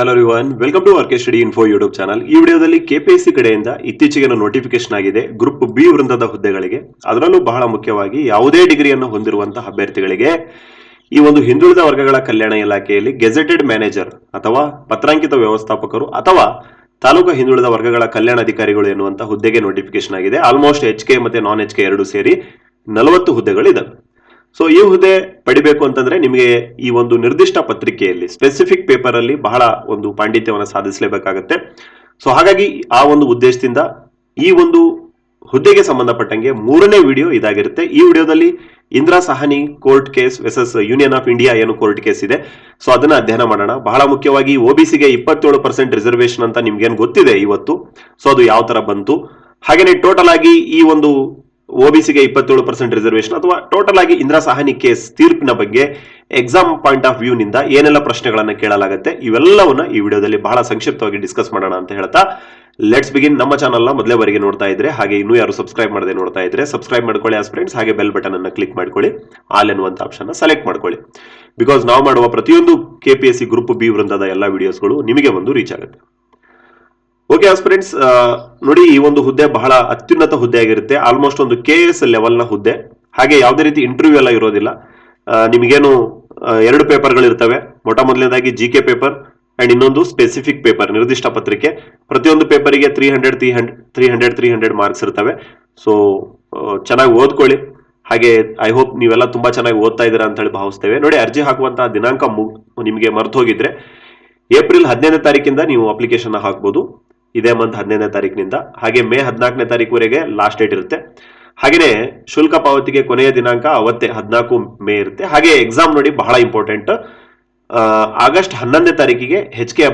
Hello ರಿವನ್ welcome to RK study info YouTube channel ಈ ವಿಡಿಯೋದಲ್ಲಿ KPSC ಕಡೆಯಿಂದ ಇತ್ತೀಚೆಗೆ ನೋಟಿಫಿಕೇಶನ್ ಆಗಿದೆ. ಗ್ರೂಪ್ ಬಿ ವೃಂದದ ಹುದ್ದೆಗಳಿಗೆ. ಅದರಲ್ಲೂ ಬಹಳ ಮುಖ್ಯವಾಗಿ ಯಾವುದೇ ಡಿಗ್ರಿಯನ್ನು ಹೊಂದಿರುವಂತಹ ಅಭ್ಯರ್ಥಿಗಳಿಗೆ ಈ ಒಂದು ಹಿಂದುಳಿದ ವರ್ಗಗಳ ಕಲ್ಯಾಣ ಇಲಾಖೆಯಲ್ಲಿ ಗೆಜೆಟೆಡ್ ಮ್ಯಾನೇಜರ್ ಅಥವಾ ಪತ್ರಾಂಕಿತ ವ್ಯವಸ್ಥಾಪಕರು ಅಥವಾ ತಾಲೂಕು ಹಿಂದುಳಿದ ವರ್ಗಗಳ ಕಲ್ಯಾಣ ಅಧಿಕಾರಿಗಳು ಎನ್ನುವಂತಹ ಹುದ್ದೆಗೆ ನೋಟಿಫಿಕೇಶನ್ ಆಗಿದೆ. ಆಲ್ಮೋಸ್ಟ್ ಎಚ್ ಕೆ ಮತ್ತೆ ನಾನ್ ಎಚ್ ಕೆ ಎರಡು ಸೇರಿ ನಲವತ್ತು ಹುದ್ದೆಗಳಿದಾವೆ ಸೊ ಈ ಹುದ್ದೆ ಪಡಿಬೇಕು ಅಂತಂದ್ರೆ ನಿಮಗೆ ಈ ಒಂದು ನಿರ್ದಿಷ್ಟ ಪತ್ರಿಕೆಯಲ್ಲಿ ಸ್ಪೆಸಿಫಿಕ್ ಪೇಪರ್ ಅಲ್ಲಿ ಬಹಳ ಒಂದು ಪಾಂಡಿತ್ಯವನ್ನು ಸಾಧಿಸಲೇಬೇಕಾಗತ್ತೆ. ಸೊ ಹಾಗಾಗಿ ಆ ಒಂದು ಉದ್ದೇಶದಿಂದ ಈ ಒಂದು ಹುದ್ದೆಗೆ ಸಂಬಂಧಪಟ್ಟಂಗೆ ಮೂರನೇ ವಿಡಿಯೋ ಇದಾಗಿರುತ್ತೆ. ಈ ವಿಡಿಯೋದಲ್ಲಿ Indira Sawhney court case versus union of India ಏನು ಕೋರ್ಟ್ ಕೇಸ್ ಇದೆ. ಸೊ ಅದನ್ನ ಅಧ್ಯಯನ ಮಾಡೋಣ. ಬಹಳ ಮುಖ್ಯವಾಗಿ ಒಬಿಸಿಗೆ ಇಪ್ಪತ್ತೇಳು ಪರ್ಸೆಂಟ್ ರಿಸರ್ವೇಶನ್ ಅಂತ ನಿಮ್ಗೇನು ಗೊತ್ತಿದೆ ಇವತ್ತು. ಸೊ ಅದು ಯಾವ ತರ ಬಂತು? ಹಾಗೇನೆ ಟೋಟಲ್ ಆಗಿ ಈ ಒಂದು ಒಬಿಸಿಗೆ ಇಪ್ಪತ್ತೇಳು ಪರ್ಸೆಂಟ್ ರಿಸರ್ವೇಶನ್ ಅಥವಾ ಟೋಟಲ್ ಆಗಿ ಇಂದಿರಾ ಸಹಾನಿ ಕೇಸ್ ತೀರ್ಪಿನ ಬಗ್ಗೆ ಎಕ್ಸಾಮ್ ಪಾಯಿಂಟ್ ಆಫ್ ವ್ಯೂ ನಿಂದ ಏನೆಲ್ಲ ಪ್ರಶ್ನೆಗಳನ್ನು ಕೇಳಲಾಗುತ್ತೆ ಇವೆಲ್ಲವನ್ನ ಈ ವಿಡಿಯೋದಲ್ಲಿ ಬಹಳ ಸಂಕ್ಷಿಪ್ತವಾಗಿ ಡಿಸ್ಕಸ್ ಮಾಡೋಣ ಅಂತ ಹೇಳ್ತಾ ಲೆಟ್ಸ್ ಬಿಗಿನ್ ನಮ್ಮ ಚಾನಲ್ನ ಮೊದಲೇ ವರೆಗೆ ನೋಡ್ತಾ ಇದ್ರೆ ಹಾಗೆ ಇನ್ನೂ ಯಾರು ಸಬ್ಸ್ಕ್ರೈಬ್ ಮಾಡದೆ ನೋಡ್ತಾ ಇದ್ರೆ ಸಬ್ಸ್ಕ್ರೈಬ್ ಮಾಡ್ಕೊಳ್ಳಿ ಆಸ್ ಫ್ರೆಂಡ್ಸ್ ಹಾಗೆ ಬೆಲ್ ಬಟನ್ ಅನ್ನು ಕ್ಲಿಕ್ ಮಾಡ್ಕೊಳ್ಳಿ. ಆಲ್ ಎನ್ನುವಂತ ಆಪ್ಷನ್ ಸೆಲೆಕ್ಟ್ ಮಾಡ್ಕೊಳ್ಳಿ. ಬಿಕಾಸ್ ನಾವು ಮಾಡುವ ಪ್ರತಿಯೊಂದು ಕೆಪಿಎಸ್ಸಿ ಗ್ರೂಪ್ ಬಿ ವೃಂದದ ಎಲ್ಲ ವಿಡಿಯೋಸ್ಗಳು ನಿಮಗೆ ಒಂದು ರೀಚ್ ಆಗುತ್ತೆ. ಓಕೆ ಫ್ರೆಂಡ್ಸ್ ನೋಡಿ ಈ ಒಂದು ಹುದ್ದೆ ಬಹಳ ಅತ್ಯುನ್ನತ ಹುದ್ದೆ ಆಗಿರುತ್ತೆ. ಆಲ್ಮೋಸ್ಟ್ ಒಂದು ಕೆ ಎಸ್ ಲೆವೆಲ್ನ ಹುದ್ದೆ. ಹಾಗೆ ಯಾವುದೇ ರೀತಿ ಇಂಟರ್ವ್ಯೂ ಎಲ್ಲ ಇರೋದಿಲ್ಲ. ನಿಮಗೇನು ಎರಡು ಪೇಪರ್ಗಳು ಇರ್ತವೆ. ಮೊಟ್ಟ ಮೊದಲನೇದಾಗಿ ಜಿ ಕೆ ಪೇಪರ್ ಅಂಡ್ ಇನ್ನೊಂದು ಸ್ಪೆಸಿಫಿಕ್ ಪೇಪರ್ ನಿರ್ದಿಷ್ಟ ಪತ್ರಿಕೆ. ಪ್ರತಿಯೊಂದು ಪೇಪರಿಗೆ three hundred three hundred three hundred three hundred marks ಇರ್ತವೆ. ಸೊ ಚೆನ್ನಾಗಿ ಓದ್ಕೊಳ್ಳಿ. ಹಾಗೆ ಐ ಹೋಪ್ ನೀವೆಲ್ಲ ತುಂಬಾ ಚೆನ್ನಾಗಿ ಓದ್ತಾ ಇದ್ದೀರಾ ಅಂತ ಹೇಳಿ ಭಾವಿಸ್ತೇವೆ. ನೋಡಿ, ಅರ್ಜಿ ಹಾಕುವಂತಹ ದಿನಾಂಕ ಮುಗ್ ನಿಮಗೆ ಮರೆತು ಹೋಗಿದ್ರೆ ಏಪ್ರಿಲ್ ಹದಿನೈದನೇ ತಾರೀಕಿಂದ ನೀವು ಅಪ್ಲಿಕೇಶನ್ ಹಾಕ್ಬೋದು. ಇದೇ ಮಂತ್ ಹದಿನೈದನೇ ತಾರೀಕಿನಿಂದ ಹಾಗೆ ಮೇ ಹದಿನಾಲ್ಕನೇ ತಾರೀಕುವರೆಗೆ ಲಾಸ್ಟ್ ಡೇಟ್ ಇರುತ್ತೆ. ಹಾಗೆಯೇ ಶುಲ್ಕ ಪಾವತಿಗೆ ಕೊನೆಯ ದಿನಾಂಕ ಅವತ್ತೇ ಹದಿನಾಲ್ಕು ಮೇ ಇರುತ್ತೆ. ಹಾಗೆ ಎಕ್ಸಾಮ್ ನೋಡಿ ಬಹಳ ಇಂಪಾರ್ಟೆಂಟ್ ಆಗಸ್ಟ್ ಹನ್ನೊಂದನೇ ತಾರೀಕಿಗೆ ಹೆಚ್ ಕೆ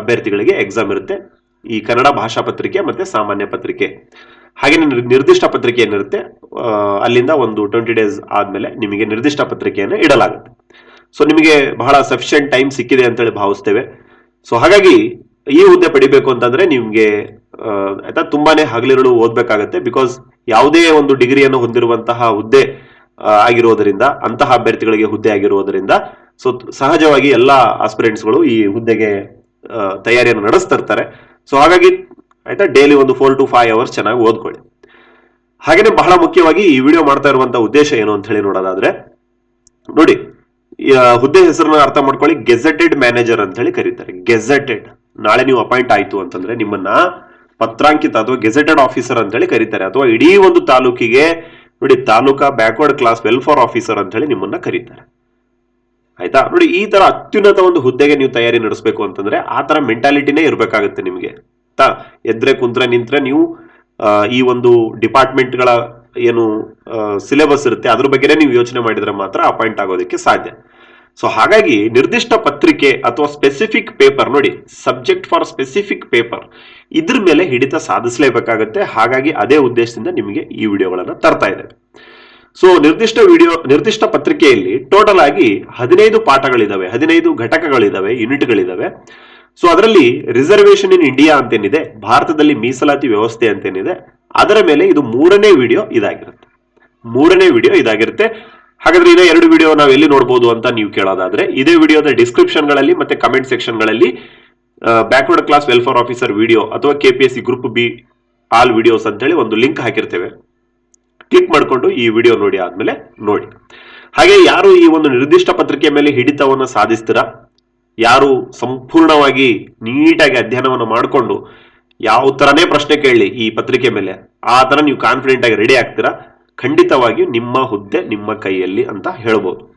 ಅಭ್ಯರ್ಥಿಗಳಿಗೆ ಎಕ್ಸಾಮ್ ಇರುತ್ತೆ. ಈ ಕನ್ನಡ ಭಾಷಾ ಪತ್ರಿಕೆ ಮತ್ತೆ ಸಾಮಾನ್ಯ ಪತ್ರಿಕೆ. ಹಾಗೆ ನಿರ್ದಿಷ್ಟ ಪತ್ರಿಕೆ ಏನಿರುತ್ತೆ ಅಲ್ಲಿಂದ ಒಂದು ಟ್ವೆಂಟಿ ಡೇಸ್ ಆದ್ಮೇಲೆ ನಿಮಗೆ ನಿರ್ದಿಷ್ಟ ಪತ್ರಿಕೆಯನ್ನು ಇಡಲಾಗುತ್ತೆ. ಸೊ ನಿಮಗೆ ಬಹಳ ಸಫಿಷಿಯಂಟ್ ಟೈಮ್ ಸಿಕ್ಕಿದೆ ಅಂತೇಳಿ ಭಾವಿಸ್ತೇವೆ. ಸೊ ಹಾಗಾಗಿ ಈ ಹುದ್ದೆ ಪಡಿಬೇಕು ಅಂತಂದ್ರೆ ನಿಮ್ಗೆ ಆಯ್ತಾ? ತುಂಬಾನೇ ಹಗಲಿರುಳು ಓದ್ಬೇಕಾಗತ್ತೆ ಬಿಕಾಸ್ ಯಾವುದೇ ಒಂದು ಡಿಗ್ರಿಯನ್ನು ಹೊಂದಿರುವಂತಹ ಹುದ್ದೆ ಆಗಿರೋದರಿಂದ, ಅಂತಹ ಅಭ್ಯರ್ಥಿಗಳಿಗೆ ಹುದ್ದೆ ಆಗಿರುವುದರಿಂದ ಸೊ ಸಹಜವಾಗಿ ಎಲ್ಲ ಆಸ್ಪಿರೆಂಟ್ಸ್ಗಳು ಈ ಹುದ್ದೆಗೆ ತಯಾರಿಯನ್ನು ನಡೆಸ್ತಾ ಇರ್ತಾರೆ. ಸೊ ಹಾಗಾಗಿ, ಆಯ್ತಾ? ಡೈಲಿ ಒಂದು ಫೋರ್ ಟು ಫೈವ್ ಅವರ್ಸ್ ಚೆನ್ನಾಗಿ ಓದ್ಕೊಳ್ಳಿ. ಹಾಗೇನೆ ಬಹಳ ಮುಖ್ಯವಾಗಿ ಈ ವಿಡಿಯೋ ಮಾಡ್ತಾ ಇರುವಂತಹ ಉದ್ದೇಶ ಏನು ಅಂತ ಹೇಳಿ ನೋಡೋದಾದ್ರೆ, ನೋಡಿ ಹುದ್ದೆ ಹೆಸರನ್ನ ಅರ್ಥ ಮಾಡ್ಕೊಳ್ಳಿ, ಗೆಜೆಟೆಡ್ ಮ್ಯಾನೇಜರ್ ಅಂತ ಹೇಳಿ ಕರೀತಾರೆ. ಗೆಜೆಟೆಡ್. ನಾಳೆ ನೀವು ಅಪಾಯಿಂಟ್ ಆಯ್ತು ಅಂತಂದ್ರೆ ನಿಮ್ಮನ್ನ ಪತ್ರಾಂಕಿತ ಅಥವಾ ಗೆಜೆಟೆಡ್ ಆಫೀಸರ್ ಅಂತ ಹೇಳಿ ಕರೀತಾರೆ. ಅಥವಾ ಇಡೀ ಒಂದು ತಾಲೂಕಿಗೆ ನೋಡಿ, taluka backward class welfare officer ಅಂತ ಹೇಳಿ ನಿಮ್ಮನ್ನ ಕರೀತಾರೆ. ಆಯ್ತಾ? ನೋಡಿ, ಈ ತರ ಅತ್ಯುನ್ನತ ಒಂದು ಹುದ್ದೆಗೆ ನೀವು ತಯಾರಿ ನಡೆಸಬೇಕು ಅಂತಂದ್ರೆ ಆ ತರ ಮೆಂಟಾಲಿಟಿನೇ ಇರಬೇಕಾಗುತ್ತೆ ನಿಮಗೆ. ತಾ ಎದ್ರೆ ಕುಂತ್ರೆ ನಿಂತ್ರೆ ನೀವು ಈ ಒಂದು ಡಿಪಾರ್ಟ್ಮೆಂಟ್ಗಳ ಏನು ಸಿಲೆಬಸ್ ಇರುತ್ತೆ, ಅದ್ರ ಬಗ್ಗೆನೇ ನೀವು ಯೋಚನೆ ಮಾಡಿದ್ರೆ ಮಾತ್ರ ಅಪಾಯಿಂಟ್ ಆಗೋದಕ್ಕೆ ಸಾಧ್ಯ. ಸೊ ಹಾಗಾಗಿ ನಿರ್ದಿಷ್ಟ ಪತ್ರಿಕೆ ಅಥವಾ ಸ್ಪೆಸಿಫಿಕ್ ಪೇಪರ್ ನೋಡಿ ಸಬ್ಜೆಕ್ಟ್ ಫಾರ್ ಸ್ಪೆಸಿಫಿಕ್ ಪೇಪರ್ ಇದ್ರ ಮೇಲೆ ಹಿಡಿತ ಸಾಧಿಸಲೇಬೇಕಾಗುತ್ತೆ. ಹಾಗಾಗಿ ಅದೇ ಉದ್ದೇಶದಿಂದ ನಿಮಗೆ ಈ ವಿಡಿಯೋಗಳನ್ನು ತರ್ತಾ ಇದ್ದೇವೆ ಸೊ ನಿರ್ದಿಷ್ಟ ವಿಡಿಯೋ, ನಿರ್ದಿಷ್ಟ ಪತ್ರಿಕೆಯಲ್ಲಿ ಟೋಟಲ್ ಆಗಿ ಹದಿನೈದು ಪಾಠಗಳಿದ್ದಾವೆ ಹದಿನೈದು ಘಟಕಗಳಿದಾವೆ ಯೂನಿಟ್ಗಳಿದಾವೆ ಸೊ ಅದರಲ್ಲಿ ರಿಸರ್ವೇಶನ್ ಇನ್ ಇಂಡಿಯಾ ಅಂತೇನಿದೆ, ಭಾರತದಲ್ಲಿ ಮೀಸಲಾತಿ ವ್ಯವಸ್ಥೆ ಅಂತೇನಿದೆ, ಅದರ ಮೇಲೆ ಇದು ಮೂರನೇ ವಿಡಿಯೋ ಇದಾಗಿರುತ್ತೆ. ಮೂರನೇ ವಿಡಿಯೋ ಇದಾಗಿರುತ್ತೆ. ಹಾಗಾದ್ರೆ ಇದೇ ಎರಡು ವಿಡಿಯೋ ನಾವು ಎಲ್ಲಿ ನೋಡಬಹುದು ಅಂತ ನೀವು ಕೇಳೋದಾದ್ರೆ, ಇದೇ ವಿಡಿಯೋದ ಡಿಸ್ಕ್ರಿಪ್ಷನ್ಗಳಲ್ಲಿ ಮತ್ತೆ comment ಸೆಕ್ಷನ್ಗಳಲ್ಲಿ backward class welfare officer video ಅಥವಾ KPSC group B all videos ಅಂತ ಹೇಳಿ ಒಂದು ಲಿಂಕ್ ಹಾಕಿರ್ತೇವೆ. ಕ್ಲಿಕ್ ಮಾಡಿಕೊಂಡು ಈ ವಿಡಿಯೋ ನೋಡಿ ಆದ್ಮೇಲೆ ನೋಡಿ. ಹಾಗೆ ಯಾರು ಈ ಒಂದು ನಿರ್ದಿಷ್ಟ ಪತ್ರಿಕೆ ಮೇಲೆ ಹಿಡಿತವನ್ನು ಸಾಧಿಸ್ತೀರಾ? ಯಾರು ಸಂಪೂರ್ಣವಾಗಿ ನೀಟಾಗಿ ಅಧ್ಯಯನವನ್ನು ಮಾಡಿಕೊಂಡು ಯಾವ ತರನೇ ಪ್ರಶ್ನೆ ಕೇಳಲಿ ಈ ಪತ್ರಿಕೆ ಮೇಲೆ, ಆ ಥರ ನೀವು ಕಾನ್ಫಿಡೆಂಟ್ ಆಗಿ ರೆಡಿ ಆಗ್ತೀರಾ? ಖಂಡಿತವಾಗಿಯೂ ನಿಮ್ಮ ಹುದ್ದೆ ನಿಮ್ಮ ಕೈಯಲ್ಲಿ ಅಂತ ಹೇಳ್ಬೋದು.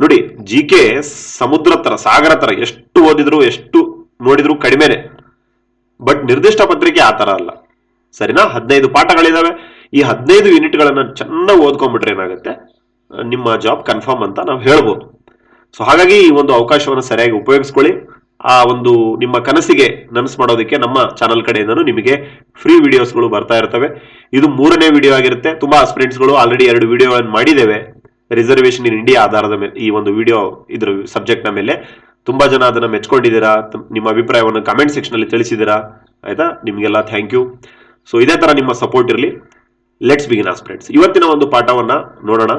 ನೋಡಿ, ಜಿ ಕೆ ಸಮುದ್ರ ತರ ಸಾಗರ ತರ ಎಷ್ಟು ಓದಿದ್ರು, ಎಷ್ಟು ನೋಡಿದ್ರು ಕಡಿಮೆನೆ. ಬಟ್ ನಿರ್ದಿಷ್ಟ ಪತ್ರಿಕೆ ಆ ತರ ಅಲ್ಲ. ಸರಿನಾ? ಹದಿನೈದು ಪಾಠಗಳಿದಾವೆ. ಈ ಹದಿನೈದು ಯೂನಿಟ್ಗಳನ್ನ ಚೆನ್ನಾಗಿ ಓದ್ಕೊಂಡ್ಬಿಟ್ರೆ ಏನಾಗುತ್ತೆ? ನಿಮ್ಮ ಜಾಬ್ ಕನ್ಫರ್ಮ್ ಅಂತ ನಾವು ಹೇಳ್ಬೋದು. ಸೊ ಹಾಗಾಗಿ ಈ ಒಂದು ಅವಕಾಶವನ್ನು ಸರಿಯಾಗಿ ಉಪಯೋಗಿಸ್ಕೊಳ್ಳಿ. ಆ ಒಂದು ನಿಮ್ಮ ಕನಸಿಗೆ ನನಸು ಮಾಡೋದಕ್ಕೆ ನಮ್ಮ ಚಾನಲ್ ಕಡೆಯಿಂದನೂ ನಿಮಗೆ ಫ್ರೀ ವಿಡಿಯೋಸ್ಗಳು ಬರ್ತಾ ಇರ್ತವೆ. ಇದು ಮೂರನೇ ವಿಡಿಯೋ ಆಗಿರುತ್ತೆ. ತುಂಬಾ ಸ್ಪ್ರೆಂಡ್ಸ್ಗಳು ಆಲ್ರೆಡಿ ಎರಡು ವಿಡಿಯೋಗಳನ್ನು ಮಾಡಿದ್ದೇವೆ. ರಿಸರ್ವೇಶನ್ ಇನ್ ಇಂಡಿಯಾ ಆಧಾರದ ಮೇಲೆ ಈ ಒಂದು ವಿಡಿಯೋ ಇದ್ರ ಸಬ್ಜೆಕ್ಟ್ನ ಮೇಲೆ. ತುಂಬಾ ಜನ ಅದನ್ನ ಮೆಚ್ಕೊಂಡಿದ್ದೀರಾ? ನಿಮ್ಮ ಅಭಿಪ್ರಾಯವನ್ನು ಕಮೆಂಟ್ ಸೆಕ್ಷನ್ ಅಲ್ಲಿ ತಿಳಿಸಿದ್ದೀರಾ? ಆಯ್ತಾ? ನಿಮಗೆಲ್ಲ ಥ್ಯಾಂಕ್ ಯು ಸೊ ಇದೇ ತರ ನಿಮ್ಮ ಸಪೋರ್ಟ್ ಇರಲಿ. ಲೆಟ್ಸ್ ಬಿಗಿನ್ ಆಸ್ಪಿರೆಂಟ್ಸ್ ಇವತ್ತಿನ ಒಂದು ಪಾಠವನ್ನ ನೋಡೋಣ.